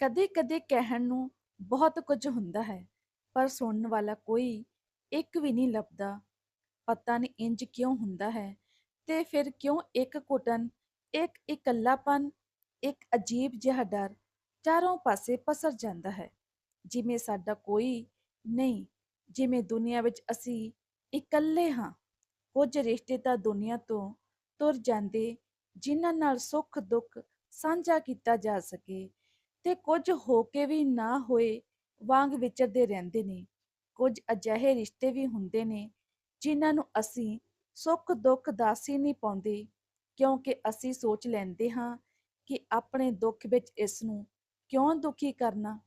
ਕਦੇ-ਕਦੇ ਕਹਿਣ ਨੂੰ ਬਹੁਤ ਕੁਝ ਹੁੰਦਾ ਹੈ, ਪਰ ਸੁਣਨ ਵਾਲਾ ਕੋਈ ਇੱਕ ਵੀ ਨਹੀਂ ਲੱਭਦਾ। ਪਤਾ ਨਹੀਂ ਇੰਜ ਕਿਉਂ ਹੁੰਦਾ ਹੈ ਤੇ ਫਿਰ ਕਿਉਂ ਇੱਕ ਘੁਟਨ, ਇੱਕ ਇਕੱਲਾਪਨ, ਇੱਕ ਅਜੀਬ ਜਿਹਾ ਡਰ ਚਾਰੋਂ ਪਾਸੇ ਪਸਰ ਜਾਂਦਾ ਹੈ। ਜਿਵੇਂ ਸਾਡਾ ਕੋਈ ਨਹੀਂ, ਜਿਵੇਂ ਦੁਨੀਆ ਵਿੱਚ ਅਸੀਂ ਇਕੱਲੇ ਹਾਂ। ਕੁਝ ਰਿਸ਼ਤੇ ਤਾਂ ਦੁਨੀਆ ਤੋਂ ਤੁਰ ਜਾਂਦੇ, ਜਿਨ੍ਹਾਂ ਨਾਲ ਸੁੱਖ-ਦੁੱਖ ਸਾਂਝਾ ਕੀਤਾ ਜਾ ਸਕੇ ਤੇ ਕੁਝ ਹੋ ਕੇ ਵੀ ਨਾ ਹੋਏ ਵਾਂਗ ਵਿਚਰਦੇ ਰਹਿੰਦੇ ਨੇ। ਕੁਝ ਅਜਿਹੇ ਰਿਸ਼ਤੇ ਵੀ ਹੁੰਦੇ ਨੇ, ਜਿਨ੍ਹਾਂ ਨੂੰ ਅਸੀਂ ਸੁੱਖ-ਦੁੱਖ ਦੱਸ ਨਹੀਂ ਪਾਉਂਦੇ, ਕਿਉਂਕਿ ਅਸੀਂ ਸੋਚ ਲੈਂਦੇ ਹਾਂ ਕਿ ਆਪਣੇ ਦੁੱਖ ਵਿੱਚ ਇਸ ਨੂੰ ਕਿਉਂ ਦੁਖੀ ਕਰਨਾ।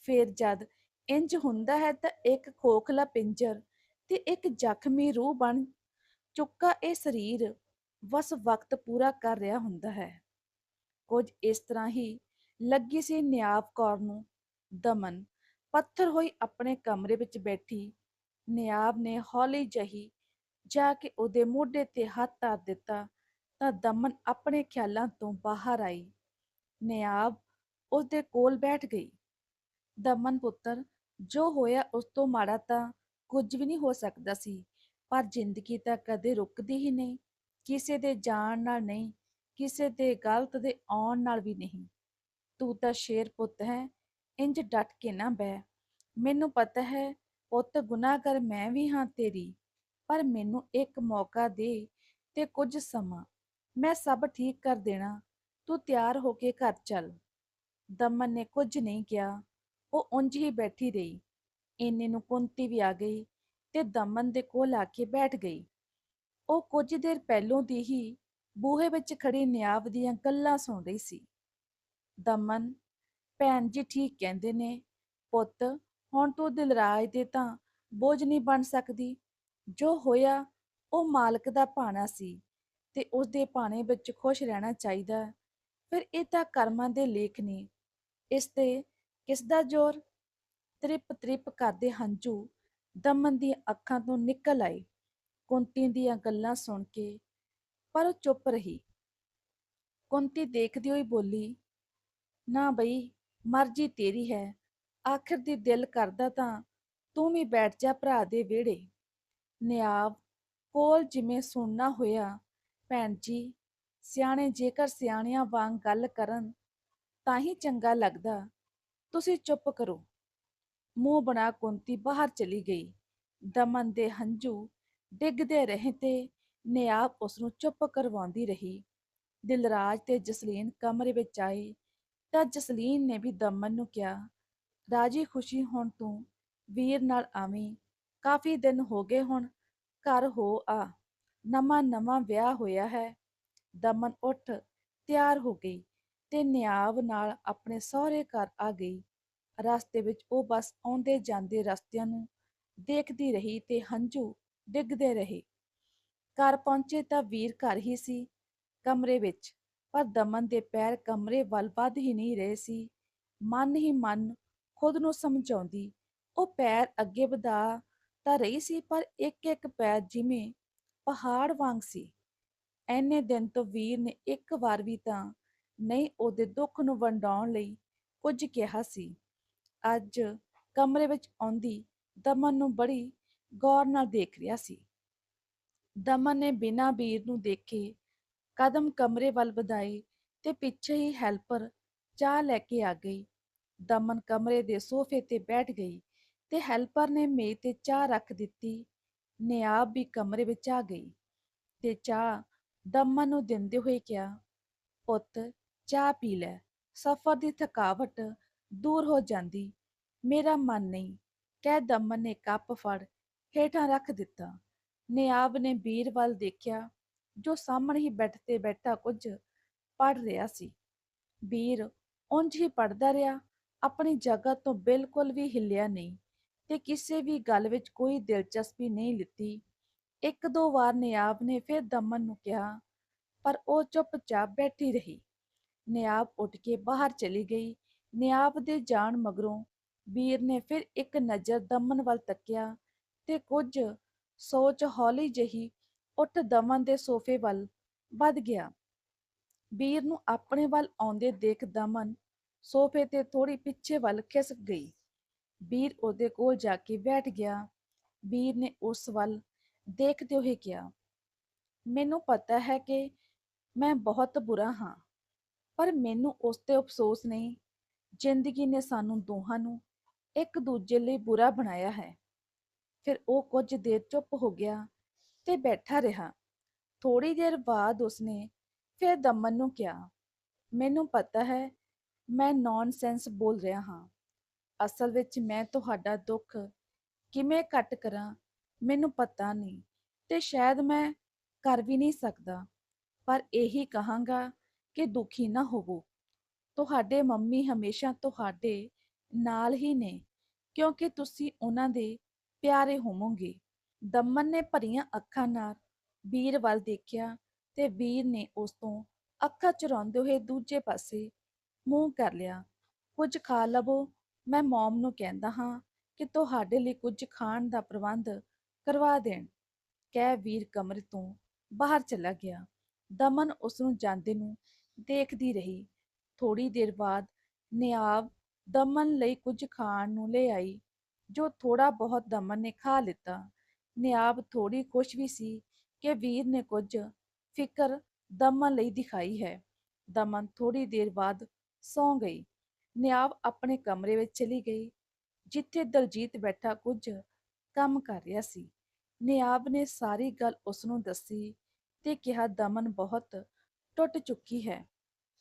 ਫਿਰ ਜਦ ਇੰਜ ਹੁੰਦਾ ਹੈ ਤਾਂ ਇੱਕ ਖੋਖਲਾ ਪਿੰਜਰ ਤੇ ਇੱਕ ਜ਼ਖਮੀ ਰੂਹ ਬਣ ਚੁੱਕਾ ਇਹ ਸਰੀਰ ਵਸ ਵਕਤ ਪੂਰਾ ਕਰ ਰਿਹਾ ਹੁੰਦਾ ਹੈ। ਕੁਝ ਇਸ ਤਰ੍ਹਾਂ ਹੀ ਲੱਗੀ ਸੀ ਨਿਆਵ ਕੌਰ ਨੂੰ। ਦਮਨ ਪੱਥਰ ਹੋਈ ਆਪਣੇ ਕਮਰੇ ਵਿੱਚ ਬੈਠੀ ਨਿਆਬ ਨੇ ਹੌਲੀ ਜਹੀ ਜਾ ਕੇ ਉਹਦੇ ਮੋਢੇ ਤੇ ਹੱਥ ਧਰ ਦਿੱਤਾ ਤਾਂ ਦਮਨ ਆਪਣੇ ਖਿਆਲਾਂ ਤੋਂ ਬਾਹਰ ਆਈ। ਨਿਆਬ ਉਸਦੇ ਕੋਲ ਬੈਠ ਗਈ। ਦਮਨ ਪੁੱਤਰ, ਜੋ ਹੋਇਆ ਉਸ ਤੋਂ ਮਾੜਾ ਤਾਂ ਕੁਝ ਵੀ ਨਹੀਂ ਹੋ ਸਕਦਾ ਸੀ, ਪਰ ਜ਼ਿੰਦਗੀ ਤਾਂ ਕਦੇ ਰੁਕਦੀ ਹੀ ਨਹੀਂ। ਕਿਸੇ ਦੇ ਜਾਣ ਨਾਲ ਨਹੀਂ, ਕਿਸੇ ਦੇ ਗਲਤ ਦੇ ਆਉਣ ਨਾਲ ਵੀ ਨਹੀਂ। ਤੂੰ ਤਾਂ ਸ਼ੇਰ ਪੁੱਤ ਹੈ, ਇੰਜ ਡਟ ਕੇ ਨਾ ਬਹਿ। ਮੈਨੂੰ ਪਤਾ ਹੈ ਪੁੱਤ ਗੁਨਾਹਗਰ ਮੈਂ ਵੀ ਹਾਂ ਤੇਰੀ, ਪਰ ਮੈਨੂੰ ਇੱਕ ਮੌਕਾ ਦੇ ਤੇ ਕੁਝ ਸਮਾਂ। ਮੈਂ ਸਭ ਠੀਕ ਕਰ ਦੇਣਾ। ਤੂੰ ਤਿਆਰ ਹੋ ਕੇ ਘਰ ਚੱਲ। ਦਮਨ ਨੇ ਕੁਝ ਨਹੀਂ ਕਿਹਾ। ਉਹ ਉਂਝ ਹੀ ਬੈਠੀ ਰਹੀ। ਇੰਨੇ ਨੂੰ ਕੁੰਤੀ ਵੀ ਆ ਗਈ ਤੇ ਦਮਨ ਦੇ ਕੋਲ ਆ ਕੇ ਬੈਠ ਗਈ। ਉਹ ਕੁਝ ਦੇਰ ਪਹਿਲੋਂ ਦੀ ਹੀ ਬੂਹੇ ਵਿੱਚ ਖੜੀ ਨਿਆਵ ਦੀਆਂ ਗੱਲਾਂ ਸੁਣ ਰਹੀ ਸੀ। ਦਮਨ, ਭੈਣ ਜੀ ਠੀਕ ਕਹਿੰਦੇ ਨੇ, ਪੁੱਤ ਹੁਣ ਤੂੰ ਦਿਲਰਾਜ ਦੇ ਤਾਂ ਬੋਝ ਨਹੀਂ ਬਣ ਸਕਦੀ। ਜੋ ਹੋਇਆ ਉਹ ਮਾਲਕ ਦਾ ਭਾਣਾ ਸੀ ਤੇ ਉਸਦੇ ਭਾਣੇ ਵਿੱਚ ਖੁਸ਼ ਰਹਿਣਾ ਚਾਹੀਦਾ। ਫਿਰ ਇਹ ਤਾਂ ਕਰਮਾਂ ਦੇ ਲੇਖ ਨੇ, ਇਸ ਤੇ ਕਿਸ ਦਾ ਜ਼ੋਰ? ਤ੍ਰਿਪ ਤ੍ਰਿਪ ਕਰਦੇ ਹੰਝੂ ਦਮਨ ਦੀਆਂ ਅੱਖਾਂ ਤੋਂ ਨਿਕਲ ਆਏ ਕੁੰਤੀ ਦੀਆਂ ਗੱਲਾਂ ਸੁਣ ਕੇ, ਪਰ ਚੁੱਪ ਰਹੀ। ਕੁੰਤੀ ਦੇਖਦੀ ਹੋਈ ਬੋਲੀ, ਨਾ ਬਈ ਮਰਜ਼ੀ ਤੇਰੀ ਹੈ, ਆਖਰ ਦੀ ਦਿਲ ਕਰਦਾ ਤਾਂ ਤੂੰ ਵੀ ਬੈਠ ਜਾ ਭਰਾ ਦੇ ਵਿਹੜੇ। ਨਿਆਬ ਕੋਲ ਜਿਵੇਂ ਸੁਣਨਾ ਹੋਇਆ, ਭੈਣ ਜੀ, ਸਿਆਣੇ ਜੇਕਰ ਸਿਆਣਿਆਂ ਵਾਂਗ ਗੱਲ ਕਰਨ ਤਾਂ ਹੀ ਚੰਗਾ ਲੱਗਦਾ। ਤੁਸੀਂ ਚੁੱਪ ਕਰੋ। ਮੂੰਹ ਬਣਾ ਕੁੰਤੀ ਬਾਹਰ ਚਲੀ ਗਈ। ਦਮਨ ਦੇ ਹੰਝੂ ਡਿੱਗਦੇ ਰਹੇ ਤੇ ਨਿਆਬ ਉਸ ਨੂੰ ਚੁੱਪ ਕਰਵਾਉਂਦੀ ਰਹੀ। ਦਿਲਰਾਜ ਤੇ ਜਸਲੀਨ ਕਮਰੇ ਵਿੱਚ ਆਏ ਤਾਂ ਜਸਲੀਨ ਨੇ ਵੀ ਦਮਨ ਨੂੰ ਕਿਹਾ, ਰਾਜੀ ਖੁਸ਼ੀ ਹੁਣ ਤੂੰ ਵੀਰ ਨਾਲ ਆਵੀਂ। ਕਾਫੀ ਦਿਨ ਹੋ ਗਏ ਹੁਣ ਘਰ ਹੋ ਆ। ਨਵਾਂ ਨਵਾਂ ਵਿਆਹ ਹੋਇਆ ਹੈ। ਦਮਨ ਉੱਠ ਤਿਆਰ ਹੋ ਗਈ ਤੇ ਨਿਆਵ ਨਾਲ ਆਪਣੇ ਸਹੁਰੇ ਘਰ ਆ ਗਈ। ਰਸਤੇ ਵਿੱਚ ਉਹ ਬਸ ਆਉਂਦੇ ਜਾਂਦੇ ਰਸਤਿਆਂ ਨੂੰ ਦੇਖਦੀ ਰਹੀ ਤੇ ਹੰਝੂ ਡਿੱਗਦੇ ਰਹੇ। ਘਰ ਪਹੁੰਚੇ ਤਾਂ ਵੀਰ ਘਰ ਹੀ ਸੀ, ਕਮਰੇ ਵਿੱਚ, ਪਰ ਦਮਨ ਦੇ ਪੈਰ ਕਮਰੇ ਵੱਲ ਵੱਧ ਹੀ ਨਹੀਂ ਰਹੇ ਸੀ। ਮਨ ਹੀ ਮਨ ਖੁਦ ਨੂੰ ਸਮਝਾਉਂਦੀ, ਉਹ ਪੈਰ ਅੱਗੇ ਵਧਾ ਤਾਂ ਰਹੀ ਸੀ ਪਰ ਇੱਕ ਇੱਕ ਪੈਰ ਜਿਵੇਂ ਪਹਾੜ ਵਾਂਗ ਸੀ। ਐਨੇ ਦਿਨ ਤੋਂ ਵੀਰ ਨੇ ਇੱਕ ਵਾਰ ਵੀ ਤਾਂ ਨਹੀਂ ਉਹਦੇ ਦੁੱਖ ਨੂੰ ਵੰਡਾਉਣ ਲਈ ਕੁਝ ਕਿਹਾ ਸੀ। ਅੱਜ ਕਮਰੇ ਵਿੱਚ ਆਉਂਦੀ ਦਮਨ ਨੂੰ ਬੜੀ ਗੌਰ ਨਾਲ ਦੇਖ ਰਿਹਾ ਸੀ। ਦਮਨ ਨੇ ਬਿਨਾਂ ਵੀਰ ਨੂੰ ਦੇਖੇ ਕਦਮ ਕਮਰੇ ਵੱਲ ਵਧਾਏ ਤੇ ਪਿੱਛੇ ਹੀ ਹੈਲਪਰ ਚਾਹ ਲੈ ਕੇ ਆ ਗਈ। ਦਮਨ ਕਮਰੇ ਦੇ ਸੋਫੇ ਤੇ ਬੈਠ ਗਈ ਤੇ ਹੈਲਪਰ ਨੇ ਮੇਜ਼ ਤੇ ਚਾਹ ਰੱਖ ਦਿੱਤੀ। ਨਿਆਬ ਵੀ ਕਮਰੇ ਵਿੱਚ ਆ ਗਈ ਤੇ ਚਾਹ ਦਮਨ ਨੂੰ ਦਿੰਦੇ ਹੋਏ ਕਿਹਾ, ਪੁੱਤ ਚਾਹ ਪੀ ਲੈ, ਸਫ਼ਰ ਦੀ ਥਕਾਵਟ ਦੂਰ ਹੋ ਜਾਂਦੀ। ਮੇਰਾ ਮਨ ਨਹੀਂ, ਕਹਿ ਦਮਨ ਨੇ ਕੱਪ ਫੜ ਹੇਠਾਂ ਰੱਖ ਦਿੱਤਾ। ਨਿਆਬ ਨੇ ਵੀਰ ਵੱਲ ਦੇਖਿਆ, ਜੋ ਸਾਹਮਣੇ ਹੀ ਬੈੱਡ ਤੇ ਬੈਠਾ ਕੁਝ ਪੜ੍ਹ ਰਿਹਾ ਸੀ। ਵੀਰ ਉਂਝ ਹੀ ਪੜ੍ਹਦਾ ਰਿਹਾ, ਆਪਣੀ ਜਗ੍ਹਾ ਤੋਂ ਬਿਲਕੁਲ ਵੀ ਹਿੱਲਿਆ ਨਹੀਂ ਤੇ ਕਿਸੇ ਵੀ ਗੱਲ ਵਿੱਚ ਕੋਈ ਦਿਲਚਸਪੀ ਨਹੀਂ ਲਿੱਤੀ। ਇੱਕ ਦੋ ਵਾਰ ਨਿਆਬ ਨੇ ਫਿਰ ਦਮਨ ਨੂੰ ਕਿਹਾ, ਪਰ ਉਹ ਚੁੱਪਚਾਪ ਬੈਠੀ ਰਹੀ। ਨਿਆਬ ਉੱਠ ਕੇ ਬਾਹਰ ਚਲੀ ਗਈ। ਨਿਆਬ ਦੇ ਜਾਣ ਮਗਰੋਂ ਵੀਰ ਨੇ ਫਿਰ ਇੱਕ ਨਜ਼ਰ ਦਮਨ ਵੱਲ ਤੱਕਿਆ ਤੇ ਕੁਝ ਸੋਚ ਹੌਲੀ ਜਿਹੀ ਉੱਠ ਦਮਨ ਦੇ ਸੋਫੇ ਵੱਲ ਵੱਧ ਗਿਆ। ਵੀਰ ਨੂੰ ਆਪਣੇ ਵੱਲ ਆਉਂਦੇ ਦੇਖ ਦਮਨ ਸੋਫੇ ਤੇ ਥੋੜੀ ਪਿੱਛੇ ਵੱਲ ਖਿਸਕ ਗਈ। ਵੀਰ ਉਹਦੇ ਕੋਲ ਜਾ ਕੇ ਬੈਠ ਗਿਆ। ਵੀਰ ਨੇ ਉਸ ਵੱਲ ਦੇਖਦੇ ਹੋਏ ਕਿਹਾ, ਮੈਨੂੰ ਪਤਾ ਹੈ ਕਿ ਮੈਂ ਬਹੁਤ ਬੁਰਾ ਹਾਂ, ਪਰ ਮੈਨੂੰ ਉਸ ਤੇ ਅਫਸੋਸ ਨਹੀਂ। ਜ਼ਿੰਦਗੀ ਨੇ ਸਾਨੂੰ ਦੋਹਾਂ ਨੂੰ ਇੱਕ ਦੂਜੇ ਲਈ ਬੁਰਾ ਬਣਾਇਆ ਹੈ। ਫਿਰ ਉਹ ਕੁਝ ਦੇਰ ਚੁੱਪ ਹੋ ਗਿਆ। ਤੇ ਬੈਠਾ ਰਿਹਾ। ਥੋੜੀ ਦੇਰ ਬਾਅਦ ਉਸਨੇ ਫਿਰ ਦਮਨ ਨੂੰ ਕਿਹਾ, ਮੈਨੂੰ ਪਤਾ ਹੈ, ਮੈਂ ਨੌਨਸੈਂਸ ਬੋਲ ਰਿਹਾ ਹਾਂ। ਅਸਲ ਵਿੱਚ ਮੈਂ ਤੁਹਾਡਾ ਦੁੱਖ ਕਿਵੇਂ ਘੱਟ ਕਰਾਂ, ਮੈਨੂੰ ਪਤਾ ਨਹੀਂ ਤੇ ਸ਼ਾਇਦ ਮੈਂ ਕਰ ਵੀ ਨਹੀਂ ਸਕਦਾ। ਪਰ ਇਹੀ ਕਹਾਂਗਾ ਕਿ ਦੁਖੀ ਨਾ ਹੋਵੋ। ਤੁਹਾਡੇ ਮੰਮੀ ਹਮੇਸ਼ਾ ਤੁਹਾਡੇ ਨਾਲ ਹੀ ਨੇ, ਕਿਉਂਕਿ ਤੁਸੀਂ ਉਹਨਾਂ ਦੇ ਪਿਆਰੇ ਹੋਵੋਗੇ। ਦਮਨ ਨੇ ਭਰੀਆਂ ਅੱਖਾਂ ਨਾਲ ਵੀਰ ਵੱਲ ਦੇਖਿਆ ਤੇ ਵੀਰ ਨੇ ਉਸ ਤੋਂ ਅੱਖਾਂ ਚੁਰਾਉਂਦੇ ਹੋਏ ਦੂਜੇ ਪਾਸੇ ਮੂੰਹ ਕਰ ਲਿਆ। ਕੁਝ ਖਾ ਲਵੋ, ਮੈਂ ਮੌਮ ਨੂੰ ਕਹਿੰਦਾ ਹਾਂ ਕਿ ਤੁਹਾਡੇ ਲਈ ਕੁਝ ਖਾਣ ਦਾ ਪ੍ਰਬੰਧ ਕਰਵਾ ਦੇਣ। ਕਹਿ ਵੀਰ ਕਮਰੇ ਤੋਂ ਬਾਹਰ ਚਲਾ ਗਿਆ। ਦਮਨ ਉਸ ਨੂੰ ਜਾਂਦੇ ਨੂੰ ਦੇਖਦੀ ਰਹੀ। ਥੋੜੀ ਦੇਰ ਬਾਅਦ ਨਿਆਬ ਦਮਨ ਲਈ ਕੁਝ ਖਾਣ ਨੂੰ ਲੈ ਆਈ, ਜੋ ਥੋੜਾ ਬਹੁਤ ਦਮਨ ਨੇ ਖਾ ਲਿੱਤਾ। ਨਿਆਬ ਥੋੜੀ ਖੁਸ਼ ਵੀ ਸੀ ਕਿ ਵੀਰ ਨੇ ਕੁਝ ਫਿਕਰ ਦਮਨ ਲਈ ਦਿਖਾਈ ਹੈ। ਦਮਨ ਥੋੜੀ ਦੇਰ ਬਾਅਦ ਸੌਂ ਗਈ। ਨਿਆਬ ਆਪਣੇ ਕਮਰੇ ਵਿੱਚ ਚਲੀ ਗਈ, ਜਿੱਥੇ ਦਲਜੀਤ ਬੈਠਾ ਕੁਝ ਕੰਮ ਕਰ ਰਿਹਾ ਸੀ। ਨਿਆਬ ਨੇ ਸਾਰੀ ਗੱਲ ਉਸ ਨੂੰ ਦੱਸੀ ਤੇ ਕਿਹਾ, ਦਮਨ ਬਹੁਤ ਟੁੱਟ ਚੁੱਕੀ ਹੈ।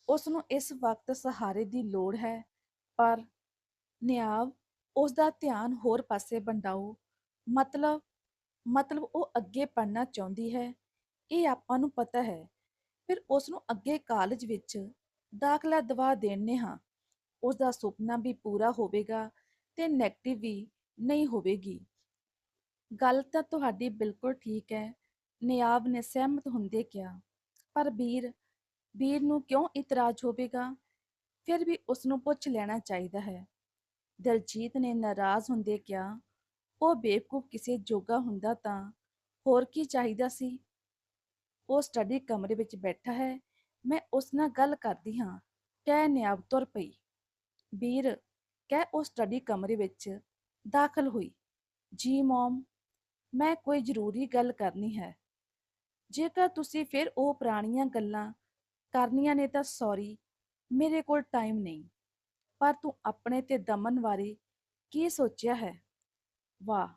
ਉਸ ਨੂੰ ਇਸ ਵਕਤ ਸਹਾਰੇ ਦੀ ਲੋੜ ਹੈ, ਪਰ ਨਿਆਬ ਉਸ ਦਾ ਧਿਆਨ ਹੋਰ ਪਾਸੇ ਵੰਡਾਓ ਮਤਲਬ ਮਤਲਬ ਉਹ ਅੱਗੇ ਪੜ੍ਹਨਾ ਚਾਹੁੰਦੀ ਹੈ, ਇਹ ਆਪਾਂ ਨੂੰ ਪਤਾ ਹੈ। ਫਿਰ ਉਸ ਨੂੰ ਅੱਗੇ ਕਾਲਜ ਵਿੱਚ ਦਾਖਲਾ ਦਵਾ ਦੇਣੇ ਹਾਂ। ਉਸ ਦਾ ਸੁਪਨਾ ਵੀ ਪੂਰਾ ਹੋਵੇਗਾ ਤੇ ਨੈਗੇਟਿਵ ਵੀ ਨਹੀਂ ਹੋਵੇਗੀ। ਗੱਲ ਤਾਂ ਤੁਹਾਡੀ ਬਿਲਕੁਲ ਠੀਕ ਹੈ, ਨਿਆਬ ਨੇ ਸਹਿਮਤ ਹੁੰਦੇ ਕਿਹਾ, ਪਰ ਵੀਰ ਵੀਰ ਨੂੰ ਕਿਉਂ ਇਤਰਾਜ਼ ਹੋਵੇਗਾ? ਫਿਰ ਵੀ ਉਸ ਨੂੰ ਪੁੱਛ ਲੈਣਾ ਚਾਹੀਦਾ ਹੈ। ਦਲਜੀਤ ਨੇ ਨਾਰਾਜ਼ ਹੁੰਦੇ ਕਿਹਾ ਉਹ ਬੇਵਕੂਫ ਕਿਸੇ ਜੋਗਾ ਹੁੰਦਾ ਤਾਂ ਹੋਰ ਕੀ ਚਾਹੀਦਾ ਸੀ? ਉਹ ਸਟੱਡੀ ਕਮਰੇ ਵਿੱਚ ਬੈਠਾ ਹੈ। ਮੈਂ ਉਸ ਨਾਲ ਗੱਲ ਕਰਦੀ ਹਾਂ। ਕਹਿ ਨਿਆਬ ਤੁਰ ਪਈ। ਵੀਰ, ਕਹਿ ਉਹ ਸਟੱਡੀ ਕਮਰੇ ਵਿੱਚ ਦਾਖਲ ਹੋਈ। ਜੀ ਮੌਮ, ਮੈਂ ਕੋਈ ਜ਼ਰੂਰੀ ਗੱਲ ਕਰਨੀ ਹੈ। ਜੇਕਰ ਤੁਸੀਂ ਫਿਰ ਉਹ ਪੁਰਾਣੀਆਂ ਗੱਲਾਂ ਕਰਨੀਆਂ ਨੇ ਤਾਂ ਸੌਰੀ ਮੇਰੇ ਕੋਲ ਟਾਈਮ ਨਹੀਂ। ਪਰ ਤੂੰ ਆਪਣੇ ਤੇ ਦਮਨ ਬਾਰੇ ਕੀ ਸੋਚਿਆ ਹੈ? ਵਾਹ,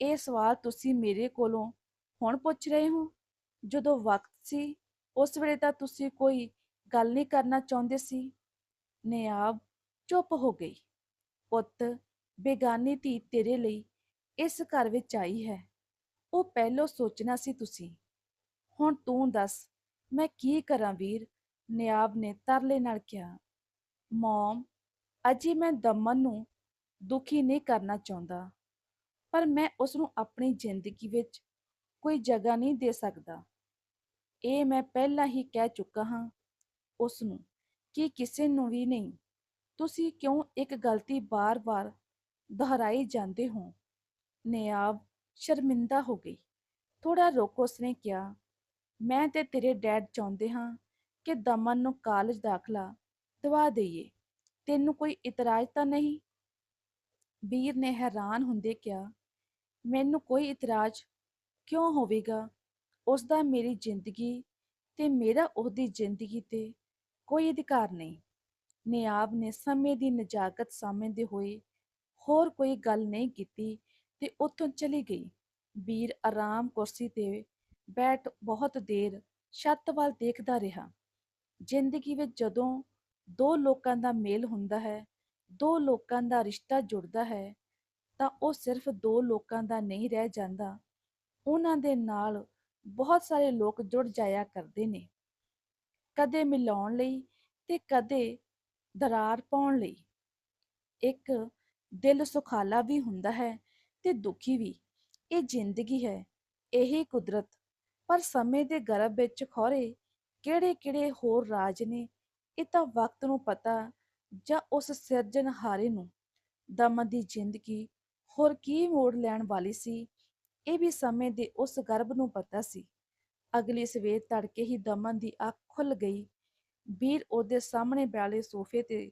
ਇਹ ਸਵਾਲ ਤੁਸੀਂ ਮੇਰੇ ਕੋਲੋਂ ਹੁਣ ਪੁੱਛ ਰਹੇ ਹੋ? ਜਦੋਂ ਵਕਤ ਸੀ, ਉਸ ਵੇਲੇ ਤਾਂ ਤੁਸੀਂ ਕੋਈ ਗੱਲ ਨਹੀਂ ਕਰਨਾ ਚਾਹੁੰਦੇ ਸੀ? ਨਿਆਬ ਚੁੱਪ ਹੋ ਗਈ। ਪੁੱਤ, ਬੇਗਾਨੀ ਧੀ ਤੇਰੇ ਲਈ ਇਸ ਘਰ ਵਿੱਚ ਆਈ ਹੈ। ਉਹ ਪਹਿਲਾਂ ਸੋਚਣਾ ਸੀ ਤੁਸੀਂ। ਹੁਣ ਤੂੰ ਦੱਸ, ਮੈਂ ਕੀ ਕਰਾਂ ਵੀਰ? ਨਿਆਬ ਨੇ ਤਰਲੇ ਨਾਲ ਕਿਹਾ। ਮੌਮ, ਅਜੀ ਮੈਂ ਦਮਨ ਨੂੰ ਦੁਖੀ ਨਹੀਂ ਕਰਨਾ ਚਾਹੁੰਦਾ। ਪਰ ਮੈਂ ਉਸ ਨੂੰ ਆਪਣੀ ਜ਼ਿੰਦਗੀ ਵਿੱਚ ਕੋਈ ਜਗ੍ਹਾ ਨਹੀਂ ਦੇ ਸਕਦਾ। ਇਹ ਮੈਂ ਪਹਿਲਾਂ ਹੀ ਕਹਿ ਚੁੱਕਾ ਹਾਂ ਉਸ ਨੂੰ ਕਿ ਕਿਸੇ ਨੂੰ ਵੀ ਨਹੀਂ, ਤੁਸੀਂ ਕਿਉਂ ਇੱਕ ਗਲਤੀ ਬਾਰ-ਬਾਰ ਦੁਹਰਾਈ ਜਾਂਦੇ ਹੋ? ਨਿਆਬ ਸ਼ਰਮਿੰਦਾ ਹੋ ਗਈ। ਥੋੜਾ ਰੁਕ ਉਸਨੇ ਕਿਹਾ, ਮੈਂ ਤੇ ਤੇਰੇ ਡੈਡ ਚਾਹੁੰਦੇ ਹਾਂ ਕਿ ਦਮਨ ਨੂੰ ਕਾਲਜ ਦਾਖਲਾ ਦਵਾ ਦਈਏ। ਤੈਨੂੰ ਕੋਈ ਇਤਰਾਜ਼ ਤਾਂ ਨਹੀਂ? ਵੀਰ ਨੇ ਹੈਰਾਨ ਹੁੰਦੇ ਕਿਹਾ ਮੈਨੂੰ ਕੋਈ ਇਤਰਾਜ਼ ਕਿਉਂ ਹੋਵੇਗਾ? ਉਸ ਦਾ ਮੇਰੀ ਜ਼ਿੰਦਗੀ ਤੇ ਮੇਰਾ ਉਹਦੀ ਜ਼ਿੰਦਗੀ ਤੇ ਕੋਈ ਅਧਿਕਾਰ ਨਹੀਂ। ਨਿਆਬ ਨੇ ਸਮੇਂ ਦੀ ਨਜਾਕਤ ਸਮਝਦੇ ਹੋਏ ਹੋਰ ਕੋਈ ਗੱਲ ਨਹੀਂ ਕੀਤੀ ਤੇ ਉੱਥੋਂ ਚਲੀ ਗਈ। ਵੀਰ ਆਰਾਮ ਕੁਰਸੀ ਤੇ ਬੈਠ ਬਹੁਤ ਦੇਰ ਛੱਤ ਵੱਲ ਦੇਖਦਾ ਰਿਹਾ। ਜ਼ਿੰਦਗੀ ਵਿੱਚ ਜਦੋਂ ਦੋ ਲੋਕਾਂ ਦਾ ਮੇਲ ਹੁੰਦਾ ਹੈ, ਦੋ ਲੋਕਾਂ ਦਾ ਰਿਸ਼ਤਾ ਜੁੜਦਾ ਹੈ ਤਾਂ ਉਹ ਸਿਰਫ ਦੋ ਲੋਕਾਂ ਦਾ ਨਹੀਂ ਰਹਿ ਜਾਂਦਾ। ਉਹਨਾਂ ਦੇ ਨਾਲ ਬਹੁਤ ਸਾਰੇ ਲੋਕ ਜੁੜ ਜਾਇਆ ਕਰਦੇ ਨੇ। ਕਦੇ ਮਿਲਾਉਣ ਲਈ ਤੇ ਕਦੇ ਦਰਾਰ ਪਾਉਣ ਲਈ। ਇੱਕ ਦਿਲ ਸੁਖਾਲਾ ਵੀ ਹੁੰਦਾ ਹੈ ਤੇ ਦੁਖੀ ਵੀ। ਇਹ ਜ਼ਿੰਦਗੀ ਹੈ, ਇਹੀ ਕੁਦਰਤ। ਪਰ ਸਮੇਂ ਦੇ ਗਰਭ ਵਿੱਚ ਖੋਰੇ ਕਿਹੜੇ-ਕਿਹੜੇ ਹੋਰ ਰਾਜ ਨੇ, ਇਹ ਤਾਂ ਵਕਤ ਨੂੰ ਪਤਾ ਜਾਂ ਉਸ ਸਿਰਜਣਹਾਰੇ ਨੂੰ। ਦਮਨ ਦੀ ਜ਼ਿੰਦਗੀ ਹੋਰ ਕੀ ਮੋੜ ਲੈਣ ਵਾਲੀ ਸੀ? ਇਹ ਵੀ ਸਮੇਂ ਦੇ ਉਸ ਗਰਭ ਨੂੰ ਪਤਾ ਸੀ। ਅਗਲੀ ਸਵੇਰ ਤੜਕੇ ਹੀ ਦਮਨ ਦੀ ਅੱਖ ਖੁੱਲ ਗਈ। ਵੀਰ ਉਹਦੇ ਸਾਹਮਣੇ ਵਾਲੇ ਸੋਫੇ ਤੇ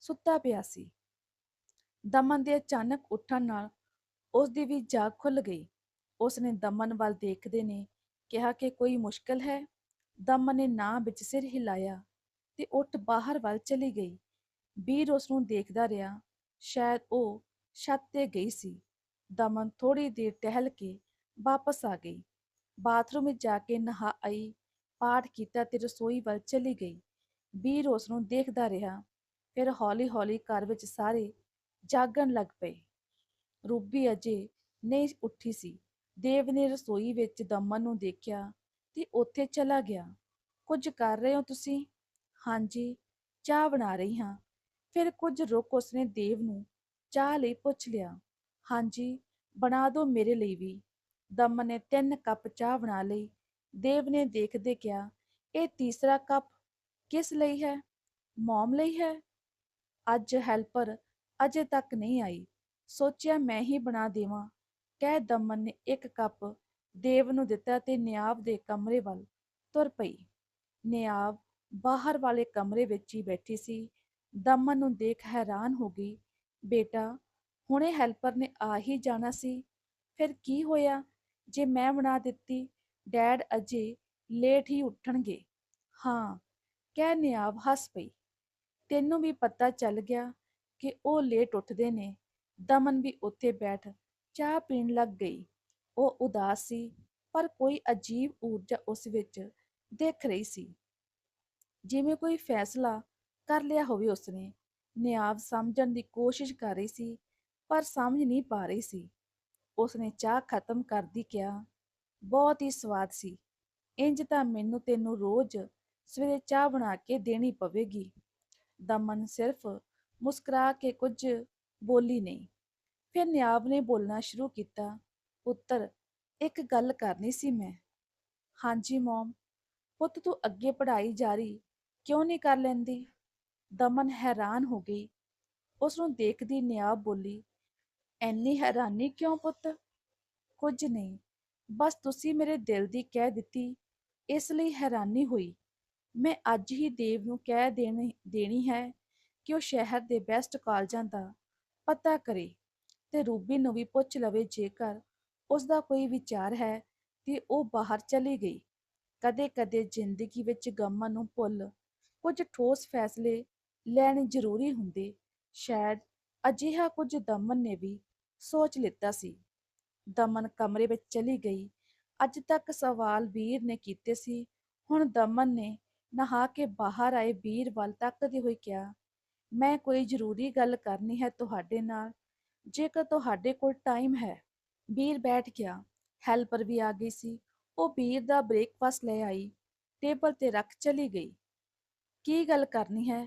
ਸੁੱਤਾ ਪਿਆ ਸੀ। ਦਮਨ ਦੇ ਅਚਾਨਕ ਉੱਠਣ ਨਾਲ ਉਸ ਦੀ ਵੀ ਜਾਗ ਖੁੱਲ ਗਈ। ਉਸ ਨੇ ਦਮਨ ਵੱਲ ਦੇਖਦੇ ਨੇ, ਕਿਹਾ ਕਿ ਕੋਈ ਮੁਸ਼ਕਲ ਹੈ। ਦਮਨ ਨੇ ਨਾ ਵਿੱਚ ਸਿਰ ਹਿਲਾਇਆ ਤੇ ਉੱਠ ਬਾਹਰ ਵੱਲ ਚਲੀ ਗਈ। ਵੀਰ ਉਸ ਨੂੰ ਦੇਖਦਾ ਰਿਹਾ। ਸ਼ਾਇਦ ਉਹ ਛੱਤ ਤੇ ਗਈ ਸੀ। ਦਮਨ ਥੋੜੀ ਦੇਰ ਟਹਿਲ ਕੇ ਵਾਪਸ ਆ ਗਈ। ਬਾਥਰੂਮ ਵਿੱਚ ਜਾ ਕੇ ਨਹਾ ਆਈ, ਪਾਠ ਕੀਤਾ ਤੇ ਰਸੋਈ ਵੱਲ ਚਲੀ ਗਈ। ਵੀਰ ਉਸ ਨੂੰ ਦੇਖਦਾ ਰਿਹਾ, ਫਿਰ ਹੌਲੀ-ਹੌਲੀ ਘਰ ਵਿੱਚ ਸਾਰੇ ਜਾਗਣ ਲੱਗ ਪਏ। ਰੂਬੀ ਅਜੇ ਨਹੀਂ ਉੱਠੀ ਸੀ। ਦੇਵ ਨੇ ਰਸੋਈ ਵਿੱਚ ਦਮਨ ਨੂੰ ਦੇਖਿਆ ਤੇ ਉੱਥੇ ਚਲਾ ਗਿਆ। ਕੁਝ ਕਰ ਰਹੇ ਹੋ ਤੁਸੀਂ? ਹਾਂਜੀ, ਚਾਹ ਬਣਾ ਰਹੀ ਹਾਂ। ਫਿਰ ਕੁਝ ਰੁਕ ਉਸਨੇ ਦੇਵ ਨੂੰ ਚਾਹ ਲਈ ਪੁੱਛ ਲਿਆ, ਹਾਂਜੀ, ਬਣਾ ਦਿਓ ਮੇਰੇ ਲਈ ਵੀ। ਦਮਨ ਨੇ ਤਿੰਨ ਕੱਪ ਚਾਹ ਬਣਾ ਲਈ। ਦੇਵ ਨੇ ਦੇਖਦੇ ਕਿਹਾ, ਇਹ ਤੀਸਰਾ ਕੱਪ ਕਿਸ ਲਈ ਹੈ? ਮੌਮ ਲਈ ਹੈ? ਅੱਜ ਹੈਲਪਰ ਅਜੇ ਤੱਕ ਨਹੀਂ ਆਈ। ਸੋਚਿਆ ਮੈਂ ਹੀ ਬਣਾ ਦੇਵਾਂ। ਕਹਿ ਦਮਨ ਨੇ ਇੱਕ ਕੱਪ ਦੇਵ ਨੂੰ ਦਿੱਤਾ ਤੇ ਨਿਆਬ ਦੇ ਕਮਰੇ ਵੱਲ ਤੁਰ ਪਈ। ਨਿਆਬ ਬਾਹਰ ਵਾਲੇ ਕਮਰੇ ਵਿੱਚ ਹੀ ਬੈਠੀ ਸੀ। ਦਮਨ ਨੂੰ ਦੇਖ ਹੈਰਾਨ ਹੋ ਗਈ ਬੇਟਾ, ਹੁਣੇ ਹੈਲਪਰ ਨੇ ਆ ਹੀ ਜਾਣਾ ਸੀ। ਫਿਰ ਕੀ ਹੋਇਆ? ਜੇ ਮੈਂ ਬਣਾ ਦਿੱਤੀ, ਡੈਡ ਅਜੇ ਲੇਟ ਹੀ ਉੱਠਣਗੇ। ਹਾਂ, ਕਹਿ ਨਿਆਬ ਹੱਸ ਪਈ। ਤੈਨੂੰ ਵੀ ਪਤਾ ਚੱਲ ਗਿਆ ਕਿ ਉਹ ਲੇਟ ਉੱਠਦੇ ਨੇ। ਦਮਨ ਵੀ ਉੱਥੇ ਬੈਠ ਚਾਹ ਪੀਣ ਲੱਗ ਗਈ। ਉਹ ਉਦਾਸ ਸੀ, ਪਰ ਕੋਈ ਅਜੀਬ ਊਰਜਾ ਉਸ ਵਿੱਚ ਦੇਖ ਰਹੀ ਸੀ। ਜਿਵੇਂ ਕੋਈ ਫੈਸਲਾ ਕਰ ਲਿਆ ਹੋਵੇ ਉਸਨੇ। ਨਿਆਬ ਸਮਝਣ ਦੀ ਕੋਸ਼ਿਸ਼ ਕਰ ਰਹੀ ਸੀ, ਪਰ ਸਮਝ ਨਹੀਂ ਪਾ ਰਹੀ ਸੀ। ਉਸਨੇ ਚਾਹ ਖਤਮ ਕਰਦੀ ਕਿਹਾ, ਬਹੁਤ ਹੀ ਸਵਾਦ ਸੀ। ਇੰਜ ਤਾਂ ਮੈਨੂੰ ਤੈਨੂੰ ਰੋਜ਼ ਸਵੇਰੇ ਚਾਹ ਬਣਾ ਕੇ ਦੇਣੀ ਪਵੇਗੀ ਦਮਨ ਸਿਰਫ ਮੁਸਕਰਾ ਕੇ ਕੁਝ ਬੋਲੀ ਨਹੀਂ, ਫਿਰ ਨਿਆਬ ਨੇ ਬੋਲਣਾ ਸ਼ੁਰੂ ਕੀਤਾ, ਪੁੱਤਰ, ਇੱਕ ਗੱਲ ਕਰਨੀ ਸੀ ਮੈਂ। ਹਾਂਜੀ, ਮਮ। ਪੁੱਤ, ਤੂੰ ਅੱਗੇ ਪੜ੍ਹਾਈ ਜਾਰੀ ਕਿਉਂ ਨਹੀਂ ਕਰ ਲੈਂਦੀ? ਦਮਨ ਹੈਰਾਨ ਹੋ ਗਈ। ਉਸ ਨੂੰ ਦੇਖਦੀ ਨਿਆਬ ਬੋਲੀ, ਐਨੀ ਹੈਰਾਨੀ ਕਿਉਂ ਪੁੱਤ? ਕੁਝ ਨਹੀਂ। ਬਸ ਤੁਸੀਂ ਮੇਰੇ ਦਿਲ ਦੀ ਕਹਿ ਦਿੱਤੀ। ਇਸ ਲਈ ਹੈਰਾਨੀ ਹੋਈ। ਮੈਂ ਅੱਜ ਹੀ ਦੇਵ ਨੂੰ ਕਹਿ ਦੇਣੀ ਦੇਣੀ ਹੈ ਕਿ ਉਹ ਸ਼ਹਿਰ ਦੇ ਬੈਸਟ ਕਾਲਜਾਂ ਦਾ ਪਤਾ ਕਰੇ ਤੇ ਰੂਬੀ ਨੂੰ ਵੀ ਪੁੱਛ ਲਵੇ ਜੇਕਰ ਉਸ ਦਾ ਕੋਈ ਵਿਚਾਰ ਹੈ ਤੇ ਉਹ ਬਾਹਰ ਚਲੀ ਗਈ। ਕਦੇ-ਕਦੇ ਜ਼ਿੰਦਗੀ ਵਿੱਚ ਗਮਾਂ ਨੂੰ ਭੁੱਲ ਕੁਝ ਠੋਸ ਫੈਸਲੇ ਲੈਣੇ ਜ਼ਰੂਰੀ ਹੁੰਦੇ। ਸ਼ਾਇਦ ਅਜਿਹਾ ਕੁਝ ਦਮਨ ਨੇ ਵੀ ਸੋਚ ਲਿੱਤਾ ਸੀ। ਦਮਨ ਕਮਰੇ ਵਿੱਚ ਚਲੀ ਗਈ। ਅੱਜ ਤੱਕ ਸਵਾਲ ਵੀਰ ਨੇ ਕੀਤੇ ਸੀ। ਹੁਣ ਦਮਨ ਨੇ ਨਹਾ ਕੇ ਬਾਹਰ ਆਏ ਵੀਰ ਵੱਲ ਤੱਕਦੇ ਹੋਏ ਕਿਹਾ, ਮੈਂ ਕੋਈ ਜ਼ਰੂਰੀ ਗੱਲ ਕਰਨੀ ਹੈ ਤੁਹਾਡੇ ਨਾਲ। ਜੇਕਰ ਤੁਹਾਡੇ ਕੋਲ ਟਾਈਮ ਹੈ। ਵੀਰ ਬੈਠ ਗਿਆ। ਹੈਲਪਰ ਵੀ ਆ ਗਈ ਸੀ। ਉਹ ਵੀਰ ਦਾ ਬ੍ਰੇਕਫਾਸਟ ਲੈ ਆਈ। ਟੇਬਲ ਤੇ ਰੱਖ ਚਲੀ ਗਈ। ਕੀ ਗੱਲ ਕਰਨੀ ਹੈ?